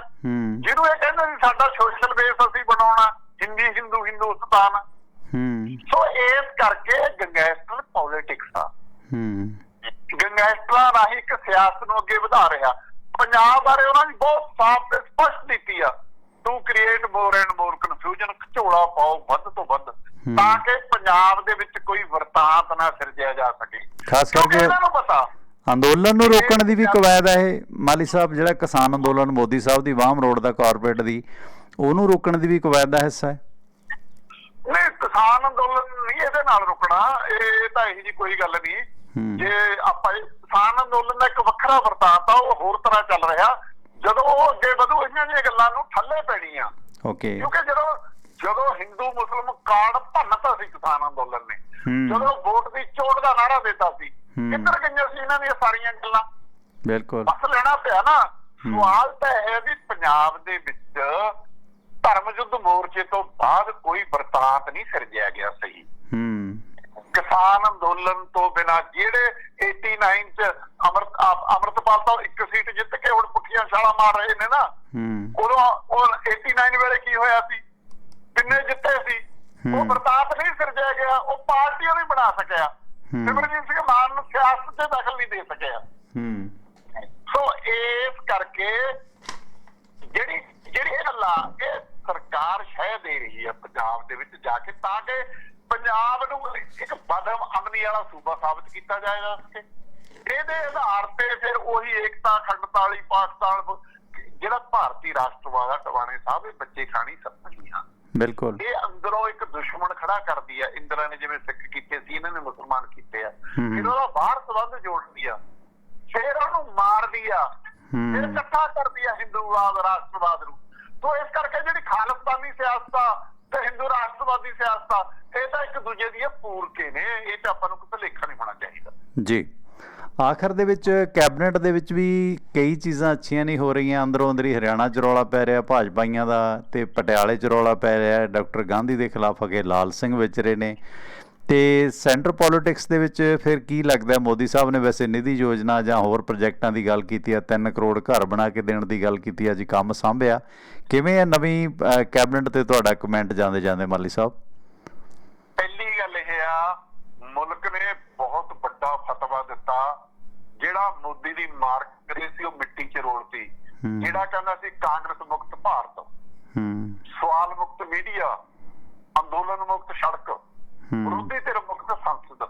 ਜਿਹਨੂੰ ਇਹ ਕਹਿੰਦੇ ਸੀ ਸਾਡਾ ਸੋਸ਼ਲ ਬੇਸ ਅਸੀਂ ਬਣਾਉਣਾ ਹਿੰਦੀ ਹਿੰਦੂ ਹਿੰਦੁਸਤਾਨ। ਹੂੰ। ਸੋ ਇਸ ਕਰਕੇ ਗੰਗੈਸਟਰ ਪੋਲਿਟਿਕਸ ਆ। ਹੂੰ। ਗੰਗੈਸਟਰਾਂ ਰਾਹੀਂ ਇੱਕ ਸਿਆਸਤ ਨੂੰ ਅੱਗੇ ਵਧਾ ਰਿਹਾ। ਪੰਜਾਬ ਬਾਰੇ ਉਹਨਾਂ ਦੀ ਬਹੁਤ ਸਾਫ਼ ਤੇ ਸਪਸ਼ਟ ਨੀਤੀ ਆ। To create more and more confusion ਝੋਲਾ ਪਾਓ ਵੱਧ ਤੋਂ ਵੱਧ। ਤਾਂ ਕਿ ਪੰਜਾਬ ਦੇ ਵਿੱਚ ਕੋਈ ਵਰਤਾਂਤ ਨਾ ਸਿਰਜਿਆ ਜਾ ਸਕੇ। ਖਾਸ ਕਰਕੇ ਇਹਨਾਂ ਨੂੰ ਪਤਾ ਅੰਦੋਲਨ ਨੂੰ ਰੋਕਣ ਦੀ ਵੀ ਕਵਾਇਦ ਹੈ ਇਹ ਮਾਲੀ ਸਾਹਿਬ ਜਿਹੜਾ ਕਿਸਾਨ ਅੰਦੋਲਨ ਮੋਦੀ ਸਾਹਿਬ ਦੀ ਵਾਮ ਰੋਡ ਦਾ ਕਾਰਪੋਰੇਟ ਦੀ ਉਹਨੂੰ ਰੋਕਣ ਦੀ ਵੀ ਕਵਾਇਦ ਦਾ ਹਿੱਸਾ ਹੈ ਨਹੀਂ ਕਿਸਾਨ ਅੰਦੋਲਨ ਨਹੀਂ ਇਹਦੇ ਨਾਲ ਰੁਕਣਾ ਇਹ ਤਾਂ ਇਹੋ ਜੀ ਕੋਈ ਗੱਲ ਨਹੀਂ। ਜੇ ਆਪਾਂ ਕਿਸਾਨ ਅੰਦੋਲਨ ਦਾ ਇੱਕ ਵੱਖਰਾ ਵਰਤਾਂਤ ਆ ਉਹ ਹੋਰ ਤਰ੍ਹਾਂ ਚੱਲ ਰਿਹਾ ਜਦੋਂ ਉਹ ਅੱਗੇ ਵਧੂ ਇਹਨਾਂ ਦੀਆਂ ਗੱਲਾਂ ਨੂੰ ਥੱਲੇ ਪੈਣੀਆਂ ਓਕੇ ਕਿਉਂਕਿ ਜਦੋਂ ਜਦੋਂ ਹਿੰਦੂ ਮੁਸਲਮ ਕਾਰਡ ਭੰਨਤਾ ਸੀ ਕਿਸਾਨ ਅੰਦੋਲਨ ਨੇ। ਜਦੋਂ ਵੋਟ ਦੀ ਚੋਟ ਦਾ ਨਾਰਾ ਦਿੱਤਾ ਸੀ। ਕਿੱਧਰ ਗਈਆਂ ਸੀ ਇਹਨਾਂ ਦੀਆਂ ਸਾਰੀਆਂ ਗੱਲਾਂ? ਬਿਲਕੁਲ। ਬਸ ਲੈਣਾ ਪਿਆ ਨਾ। ਸਵਾਲ ਤਾਂ ਇਹ ਹੈ ਵੀ ਪੰਜਾਬ ਦੇ ਵਿੱਚ ਧਰਮ ਯੁੱਧ ਮੋਰਚੇ ਤੋਂ ਬਾਅਦ ਕੋਈ ਵਰਤਾਂਤ ਨਹੀਂ ਸਿਰਜਿਆ ਗਿਆ ਸਹੀ। ਹੂੰ। ਕਿਸਾਨ ਅੰਦੋਲਨ ਤੋਂ ਬਿਨਾ ਜਿਹੜੇ 89 ਚ ਅਮਰਤ ਅੰਮ੍ਰਿਤਪਾਲ ਤੋਂ ਇੱਕ ਸੀਟ ਜਿੱਤ ਕੇ ਹੁਣ ਪੁੱਠੀਆਂ ਛਾਲਾਂ ਮਾਰ ਰਹੇ ਨੇ ਨਾ। ਹੂੰ। ਉਦੋਂ ਉਹ 89 ਵੇਲੇ ਕੀ ਹੋਇਆ ਸੀ? ਕਿੰਨੇ ਜਿੱਤੇ ਸੀ? ਉਹ। ਵਰਤਾਂਤ ਨਹੀਂ ਸਿਰਜਿਆ ਗਿਆ ਉਹ ਪਾਰਟੀਆਂ ਨਹੀਂ ਬਣਾ ਸਕਿਆ। ਸਿਮਰਜੀਤ ਸਿੰਘ ਮਾਨ ਨੂੰ ਸਿਆਸਤ 'ਚ ਦਖਲ ਨਹੀਂ ਦੇ ਸਕਿਆ। ਹੂੰ। ਸੋ ਇਸ ਕਰਕੇ ਜਿਹੜੀ ਜਿਹੜੀ ਗੱਲਾਂ ਇਹ ਸਰਕਾਰ ਸ਼ਹਿ ਦੇ ਰਹੀ ਹੈ ਪੰਜਾਬ ਦੇ ਵਿੱਚ ਜਾ ਕੇ ਤਾਂ ਕਿ ਪੰਜਾਬ ਨੂੰ ਇੱਕ ਬਦਮ ਅਮਨੀ ਵਾਲਾ ਸੂਬਾ ਸਾਬਤ ਕੀਤਾ ਜਾਏਗਾ ਉਸਕੇ ਇਹਦੇ ਆਧਾਰ ਤੇ ਫਿਰ ਉਹੀ ਏਕਤਾ ਅਖੰਡਤਾ ਵਾਲੀ ਪਾਕਿਸਤਾਨ ਜਿਹੜਾ ਭਾਰਤੀ ਰਾਸ਼ਟਰਵਾਦ ਆ ਟਵਾਣੇ ਸਾਹਿਬ ਇਹ ਬੱਚੇ ਖਾਣੀ ਸੱਪਣੀਆਂ ਬਿਲਕੁਲ। ਇਹ ਅੰਦਰੋਂ ਇੱਕ ਦੁਸ਼ਮਣ ਖੜਾ ਕਰਦੀ ਆ ਇੰਦਰਾ ਨੇ ਜਿਵੇਂ ਸਿੱਖ ਕੀਤੇ ਸੀ ਇਹਨਾਂ ਨੇ ਮੁਸਲਮਾਨ ਕੀਤੇ ਆ। ਫਿਰ ਉਹਦਾ ਬਾਹਰ ਸੰਬੰਧ ਜੋੜਦੀ ਆ। ਫਿਰ ਉਹਨੂੰ ਮਾਰਦੀ ਆ। ਫਿਰ ਇਕੱਠਾ ਕਰਦੀ ਆ ਹਿੰਦੂਵਾਦ ਰਾਸ਼ਟਰਵਾਦ ਨੂੰ। ਤੋਂ ਇਸ ਕਰਕੇ ਜਿਹੜੀ ਖਾਲਸਤਾਨੀ ਸਿਆਸਤ ਆ ਤੇ ਹਿੰਦੂ ਰਾਸ਼ਟਰਵਾਦੀ ਸਿਆਸਤ ਆ ਇਹ ਤਾਂ ਇੱਕ ਦੂਜੇ ਦੀਆਂ ਪੂਰਕੇ ਨੇ। ਇਹ ਤਾਂ ਆਪਾਂ ਨੂੰ ਕਿਤੇ ਲੇਖਾ ਨਹੀਂ ਹੋਣਾ ਚਾਹੀਦਾ। ਜੀ। ਆਖਰ ਦੇ ਵਿੱਚ ਕੈਬਨਿਟ ਦੇ ਵਿੱਚ ਵੀ ਕਈ ਚੀਜ਼ਾਂ ਅੱਛੀਆਂ ਨਹੀਂ ਹੋ ਰਹੀਆਂ। ਅੰਦਰੋਂ ਅੰਦਰੀ ਹਰਿਆਣਾ 'ਚ ਰੌਲਾ ਪੈ ਰਿਹਾ, ਭਾਜਪਾਈਆਂ ਦਾ ਤੇ ਪਟਿਆਲੇ 'ਚ ਰੌਲਾ ਪੈ ਰਿਹਾ। ਡਾਕਟਰ ਗਾਂਧੀ ਦੇ ਖਿਲਾਫ ਅਗੇ ਲਾਲ ਸਿੰਘ ਵਿਚਰੇ ਨੇ। ਤੇ ਸੈਂਟਰ ਪੋਲਿਟਿਕਸ ਦੇ ਵਿੱਚ ਫਿਰ ਕੀ ਲੱਗਦਾ ਮੋਦੀ ਸਾਹਿਬ ਨੇ ਵੈਸੇ ਨਿਧੀ ਯੋਜਨਾ ਜਾਂ ਹੋਰ ਪ੍ਰੋਜੈਕਟਾਂ ਦੀ ਗੱਲ ਕੀਤੀ ਆ 3 ਕਰੋੜ ਘਰ ਬਣਾ ਕੇ ਦੇਣ ਦੀ ਗੱਲ ਕੀਤੀ ਆ ਜੀ ਕੰਮ ਸਾਂਭਿਆ। ਕਿਵੇਂ ਹੈ ਨਵੀਂ ਕੈਬਨਿਟ ਤੇ ਤੁਹਾਡਾ ਕਮੈਂਟ ਜਾਂਦੇ ਜਾਂਦੇ ਮਾਲੀ ਸਾਹਿਬ? ਪਹਿਲੀ ਗੱਲ ਇਹ ਆ, ਮੁਲਕ ਨੇ ਬਹੁਤ ਵੱਡਾ ਫਤਵਾ ਦਿੱਤਾ। ਜਿਹੜਾ ਮੋਦੀ ਦੀ ਮਾਰਕ ਕਰੀ ਸੀ ਉਹ ਮਿੱਟੀ 'ਚ ਰੋਲਤੀ। ਜਿਹੜਾ ਕਹਿੰਦਾ ਸੀ ਕਾਂਗਰਸ ਮੁਕਤ ਭਾਰਤ। ਹੂੰ। ਸਵਾਲ ਮੁਕਤ ਮੀਡੀਆ ਅੰਦੋਲਨ ਮੁਕਤ ਸੜਕ ਵਿਰੋਧੀ ਧਿਰ ਮੁਕਤ ਸੰਸਦ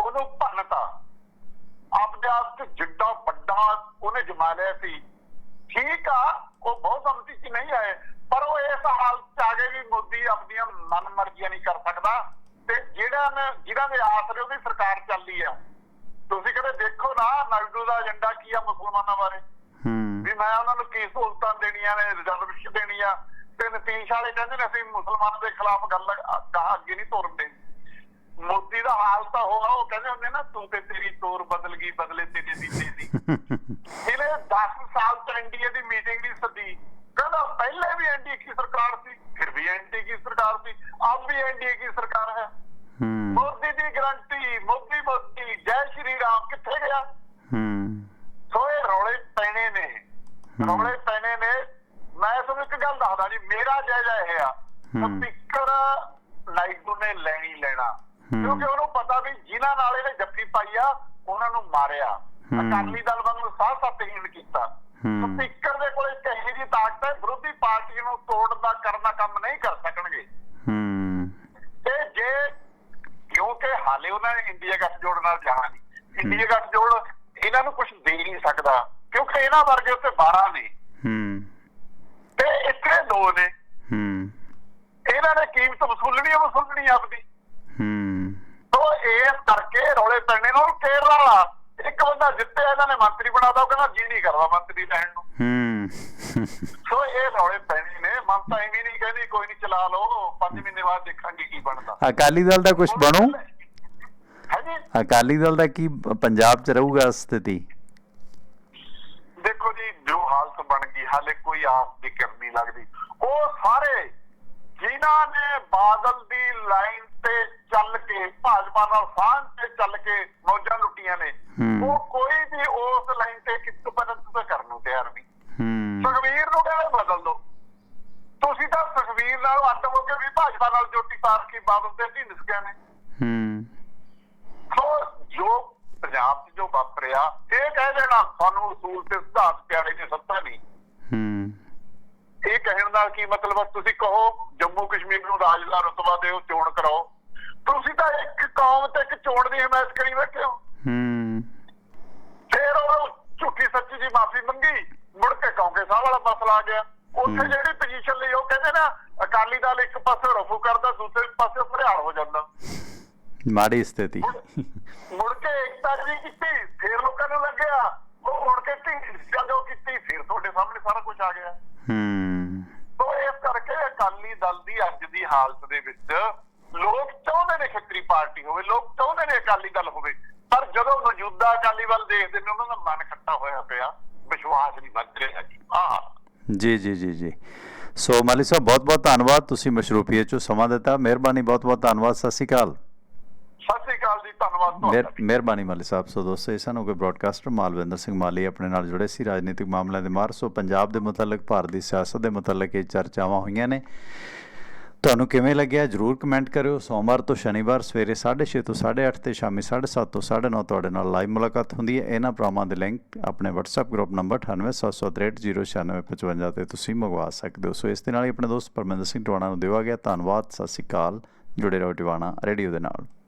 ਉਹਨੂੰ ਭੰਨਤਾ। ਆਪਣੇ ਆਪ ਚ ਜਿੱਡਾ ਵੱਡਾ ਉਹਨੇ ਜਮਾ ਲਿਆ ਸੀ। ਠੀਕ ਆ ਉਹ ਬਹੁਤ ਸੰਮਤੀ ਚ ਨਹੀਂ ਆਏ ਪਰ ਉਹ ਇਸ ਹਾਲਤ ਚ ਆ ਗਏ ਵੀ ਮੋਦੀ ਆਪਣੀਆਂ ਮਨ ਮਰਜ਼ੀਆਂ ਨਹੀਂ ਕਰ ਸਕਦਾ। ਤੇ ਜਿਹੜਾ ਨੇ ਜਿਹਨਾਂ ਦੇ ਆਸਰੇ ਉਹਦੀ ਸਰਕਾਰ ਚੱਲਦੀ ਆ। ਤੁਸੀਂ ਕਦੇ ਦੇਖੋ ਨਾ ਨਾਇਡੂ ਦਾ ਏਜੰਡਾ ਕੀ ਆ ਮੁਸਲਮਾਨਾਂ ਬਾਰੇ। ਹੂੰ। ਵੀ ਮੈਂ ਉਹਨਾਂ ਨੂੰ ਕੀ ਸਹੂਲਤਾਂ ਦੇਣੀਆਂ ਨੇ ਰਿਜ਼ਰਵੇਸ਼ਨ ਦੇਣੀ ਆ ਤੇ ਨਤੀਸ਼ ਵਾਲੇ ਕਹਿੰਦੇ ਨੇ ਅਸੀਂ ਮੁਸਲਮਾਨਾਂ ਦੇ ਖਿਲਾਫ ਗੱਲ ਕਹਾ ਅੱਗੇ ਨਹੀਂ ਤੋਰਦੇ। ਮੋਦੀ ਦਾ ਹਾਲ ਤਾਂ ਹੋਗਾ ਉਹ ਕਹਿੰਦੇ ਹੁੰਦੇ ਨਾ ਤੂੰ ਤੇ ਤੇਰੀ ਤੋਰ ਬਦਲ ਗਈ ਬਦਲੇ ਤੇਰੇ ਦਿੱਤੇ ਸੀ ਇਹਨੇ 10 ਸਾਲ ਤੋਂ ਐਨਡੀਏ ਦੀ ਮੀਟਿੰਗ ਨਹੀਂ ਸੱਦੀ ਕਹਿੰਦਾ ਪਹਿਲੇ ਵੀ ਐਨਡੀਏ ਕੀ ਸਰਕਾਰ ਸੀ ਫਿਰ ਵੀ ਐਨਡੀਏ ਕੀ ਸਰਕਾਰ ਸੀ अब ਵੀ ਐਨਡੀਏ ਕੀ ਸਰਕਾਰ ਹੈ ਹੂੰ ਮੋਦੀ ਦੀ ਗਰੰਟੀ ਮੋਦੀ ਮੋਦੀ ਜੈ ਸ਼੍ਰੀ ਰਾਮ ਕਿੱਥੇ ਗਿਆ ਹੂੰ ਸੋ ਇਹ ਰੌਲੇ ਪੈਣੇ ਨੇ ਰੌਲੇ ਪੈਣੇ ਨੇ ਮੈਂ ਤੁਹਾਨੂੰ ਇੱਕ ਗੱਲ ਦੱਸਦਾ ਜੀ ਮੇਰਾ ਜਾਇਜ਼ਾ ਇਹ ਆ ਹੂੰ। ਸਪੀਕਰ ਨਾਇਡੂ ਨੇ ਲੈਣੀ ਲੈਣਾ ਹੂੰ। ਕਿਉਂਕਿ ਉਹਨੂੰ ਪਤਾ ਵੀ ਜਿਨ੍ਹਾਂ ਨਾਲ ਇਹਨੇ ਜੱਫੀ ਪਾਈ ਆ ਉਹਨਾਂ ਨੂੰ ਮਾਰਿਆ ਹੂੰ। ਅਕਾਲੀ ਦਲ ਵੱਲ ਨੂੰ ਸਾਹ ਸੱਤਹੀਣ ਕੀਤਾ ਹੂੰ। ਸਪੀਕਰ ਦੇ ਕੋਲੇ ਕਹੀ ਦੀ ਤਾਕਤ ਹੈ ਵਿਰੋਧੀ ਪਾਰਟੀ ਨੂੰ ਤੋੜਨ ਦਾ ਕਰਨ ਦਾ ਕੰਮ ਨਹੀਂ ਕਰ ਸਕਣਗੇ ਹੂੰ ਤੇ ਜੇ ਕਿਉਂਕਿ ਹਾਲੇ ਉਹਨਾਂ ਨੇ ਇੰਡੀਆ ਗੱਠਜੋੜ ਨਾਲ ਜਾਣਾ ਨਹੀਂ ਇੰਡੀਆ ਗੱਠਜੋੜ ਇਹਨਾਂ ਨੂੰ ਕੁਝ ਦੇ ਨਹੀਂ ਸਕਦਾ ਵਰਗੇ ਉੱਤੇ 12 ਨੇ ਹੂੰ। ਤੇ ਇੱਥੇ ਦੋ ਨੇ। ਹੂੰ। ਇਹਨਾਂ ਨੇ ਕੀਮਤ ਵਸੂਲਣੀ ਹੈ ਵਸੂਲਣੀ ਹੈ ਆਪਣੀ ਹੂੰ। ਸੋ ਇਸ ਕਰਕੇ ਰੌਲੇ ਪੈਣੇ ਨੂੰ ਕੇਰਲਾ ਵਾਲਾ। ਇੱਕ ਬੰਦਾ ਜਿੱਤਿਆ ਇਹਨਾਂ ਨੇ ਮੰਤਰੀ ਬਣਾਤਾ ਉਹ ਕਹਿੰਦਾ ਜੀ ਨਹੀਂ ਕਰਦਾ ਮੰਤਰੀ ਲੈਣ ਨੂੰ। ਹੂੰ। ਸੋ ਇਹ ਰੌਲੇ ਪੈਣੇ ਨੇ ਮਨ ਤਾਂ ਐਵੇਂ ਨਹੀਂ ਕਹਿੰਦੀ ਕੋਈ ਨਹੀਂ ਚਲਾ ਲਓ 5 ਮਹੀਨੇ ਬਾਅਦ ਦੇਖਾਂਗੇ ਕੀ ਬਣਦਾ। ਅਕਾਲੀ ਦਲ ਦਾ ਕੁਝ ਬਣੂ? ਹਾਂਜੀ? ਅਕਾਲੀ ਦਲ ਦਾ ਕੀ ਪੰਜਾਬ 'ਚ ਰਹੂਗਾ ਸਥਿਤੀ? ਬਣ ਗਈ ਹਾਲੇ ਕੋਈ ਆਸ ਦੀ ਕਿਰਨ ਲੱਗਦੀ। ਉਹ ਸਾਰੇ ਜਿਨ੍ਹਾਂ ਨੇ ਬਾਦਲ ਦੀ ਲਾਈਨ ਤੇ ਚੱਲ ਕੇ ਭਾਜਪਾ ਨਾਲ ਸਾਂਝ ਤੇ ਚੱਲ ਕੇ ਮੌਜਾਂ ਲੁੱਟੀਆਂ ਨੇ। ਉਹ ਕੋਈ ਵੀ ਉਸ ਲਾਈਨ ਤੇ ਕਿਸ ਪਰੰਤ ਤੇ ਕਰਨ ਨੂੰ ਤਿਆਰ ਨਹੀਂ। ਸੁਖਵੀਰ ਨੂੰ ਕਹਿੰਦੇ ਬਦਲ ਦੋ? ਤੁਸੀਂ ਤਾਂ ਸੁਖਵੀਰ ਨਾਲ ਅੱਡ ਹੋ ਕੇ ਵੀ ਭਾਜਪਾ ਨਾਲ ਜੋਟੀ ਤਾਰ ਕੇ ਬਾਦਲ ਤੇ ਢਿੰਨ ਸਕਿਆ ਨੇ। ਹੂੰ। ਸੋ ਜੋ ਪੰਜਾਬ 'ਚ ਜੋ ਵਾਪਰਿਆ ਇਹ ਕਹਿ ਦੇਣਾ ਸਾਨੂੰ ਅਸੂਲ ਤੇ ਸਿਧਾਂਤ ਪਿਆਰੇ ਨੇ ਸੱਤਾ ਨਹੀਂ। ਹੂੰ। ਇਹ ਕਹਿਣ ਦਾ ਕੀ ਮਤਲਬ ਹੈ ਤੁਸੀਂ ਕਹੋ ਜੰਮੂ ਕਸ਼ਮੀਰ ਨੂੰ ਰਾਜ ਦਾ ਰਤਬਾ ਦਿਓ ਚੋਣ ਕਰਾਓ। ਤੁਸੀਂ ਤਾਂ ਇੱਕ ਕੌਮ ਤੇ ਇੱਕ ਚੋਣ ਦੀ ਹਮਾਇਤ ਕਰੀ ਬੈਠੇ ਹੋ। ਹੂੰ। ਫਿਰ ਉਹ ਝੂਠੀ ਸੱਚੀ ਦੀ ਮਾਫੀ ਮੰਗੀ ਮੁੜ ਕੇ ਕੌਂਕੇ ਸਾਹਿਬ ਵਾਲਾ ਮਸਲਾ ਆ ਗਿਆ। ਉੱਥੇ ਜਿਹੜੀ ਪੋਜੀਸ਼ਨ ਲਈ ਉਹ ਕਹਿੰਦੇ ਨਾ ਅਕਾਲੀ ਦਲ ਇੱਕ ਪਾਸੇ ਰਫੂ ਕਰਦਾ ਦੂਸਰੇ ਪਾਸੇ ਭਰਿਆਲ ਹੋ ਜਾਂਦਾ। ਮਾੜੀ ਸਥਿਤੀ। ਮੁੜ ਕੇ ਏਕਤਾ ਜੀ ਕੀਤੀ ਫਿਰ ਲੋਕਾਂ ਨੂੰ ਲੱਗਿਆ। ਉਹ ਮੁੜ ਕੇ ਜਦੋਂ ਕੀਤੀ ਫਿਰ ਤੁਹਾਡੇ ਸਾਹਮਣੇ ਸਾਰਾ ਕੁਝ ਆ ਗਿਆ। ਹੂੰ। ਤੋ ਇਸ ਕਰਕੇ ਅਕਾਲੀ ਦਲ ਦੀ ਅੱਜ ਦੀ ਹਾਲਤ ਦੇ ਵਿੱਚ ਲੋਕ ਚਾਹੁੰਦੇ ਨੇ ਖੱਤਰੀ ਪਾਰਟੀ ਹੋਵੇ ਲੋਕ ਚਾਹੁੰਦੇ ਨੇ ਅਕਾਲੀ ਦਲ ਹੋਵੇ। ਪਰ ਜਦੋਂ ਮੌਜੂਦਾ ਅਕਾਲੀ ਵੱਲ ਦੇਖਦੇ ਨੇ ਉਹਨਾਂ ਦਾ ਮਨ ਖੱਟਾ ਹੋਇਆ ਪਿਆ। ਵਿਸ਼ਵਾਸ ਨਹੀਂ ਵੱਧ ਰਿਹਾ ਜੀ। ਆਹ। ਜੀ ਜੀ ਜੀ ਜੀ। ਸੋ ਮਾਲੀ ਸਾਹਿਬ ਬਹੁਤ ਬਹੁਤ ਧੰਨਵਾਦ। ਤੁਸੀਂ ਮਸ਼ਰੂਫੀਅਤ ਚੋਂ ਸਮਾਂ ਦਿੱਤਾ। ਮਿਹਰਬਾਨੀ ਬਹੁਤ ਬਹੁਤ ਧੰਨਵਾਦ। ਸਤਿ ਸ਼੍ਰੀ ਅਕਾਲ। ਸਤਿ ਸ੍ਰੀ ਅਕਾਲ ਜੀ, ਧੰਨਵਾਦ ਮਿਹਰ- ਤੁਹਾਡਾ ਮਿਹਰਬਾਨੀ ਮਾਲੀ ਸਾਹਿਬ। ਸੋ ਦੋਸਤੋ, ਇਹ ਸਾਨੂੰ ਕੋਈ ਬ੍ਰਾਡਕਾਸਟਰ ਮਾਲਵਿੰਦਰ ਸਿੰਘ ਮਾਲੀ ਆਪਣੇ ਨਾਲ ਜੁੜੇ ਸੀ ਰਾਜਨੀਤਿਕ ਮਾਮਲਿਆਂ ਦੇ ਮਾਰ। ਸੋ ਪੰਜਾਬ ਦੇ ਮੁਤਲਕ, ਭਾਰਤ ਦੀ ਸਿਆਸਤ ਦੇ ਮੁਤਲਕ ਇਹ ਚਰਚਾਵਾਂ ਹੋਈਆਂ ਨੇ। ਤੁਹਾਨੂੰ ਕਿਵੇਂ ਲੱਗਿਆ? ਜਰੂਰ ਕਮੈਂਟ ਕਰਿਓ। ਸੋਮਵਾਰ ਤੋਂ ਸ਼ਨੀਵਾਰ ਸਵੇਰੇ 6:30 ਤੋਂ 8:30 ਤੇ ਸ਼ਾਮੀ 7:30 ਤੋਂ 9:30 ਤੁਹਾਡੇ ਨਾਲ ਲਾਈਵ ਮੁਲਾਕਾਤ ਹੁੰਦੀ ਹੈ। ਇਹਨਾਂ ਪ੍ਰੋਗਰਾਮਾਂ ਦੇ ਲਿੰਕ ਆਪਣੇ WhatsApp ਗਰੁੱਪ ਨੰਬਰ 9877609655 ਤੇ ਤੁਸੀਂ ਮੰਗਵਾ ਸਕਦੇ ਹੋ। ਸੋ ਇਸ ਦੇ ਨਾਲ ਹੀ ਆਪਣੇ ਦੋਸਤ ਪਰਮਿੰਦਰ ਸਿੰਘ ਟਵਾਣਾ ਨੂੰ ਦਿਵਾ ਗਿਆ। ਧੰਨਵਾਦ। ਸਤਿ ਸ਼੍ਰੀ ਅਕਾਲ। ਜੁੜੇ ਰਹੋ ਟਿਵਾਣਾ ਰੇਡੀਓ ਦੇ ਨਾਲ।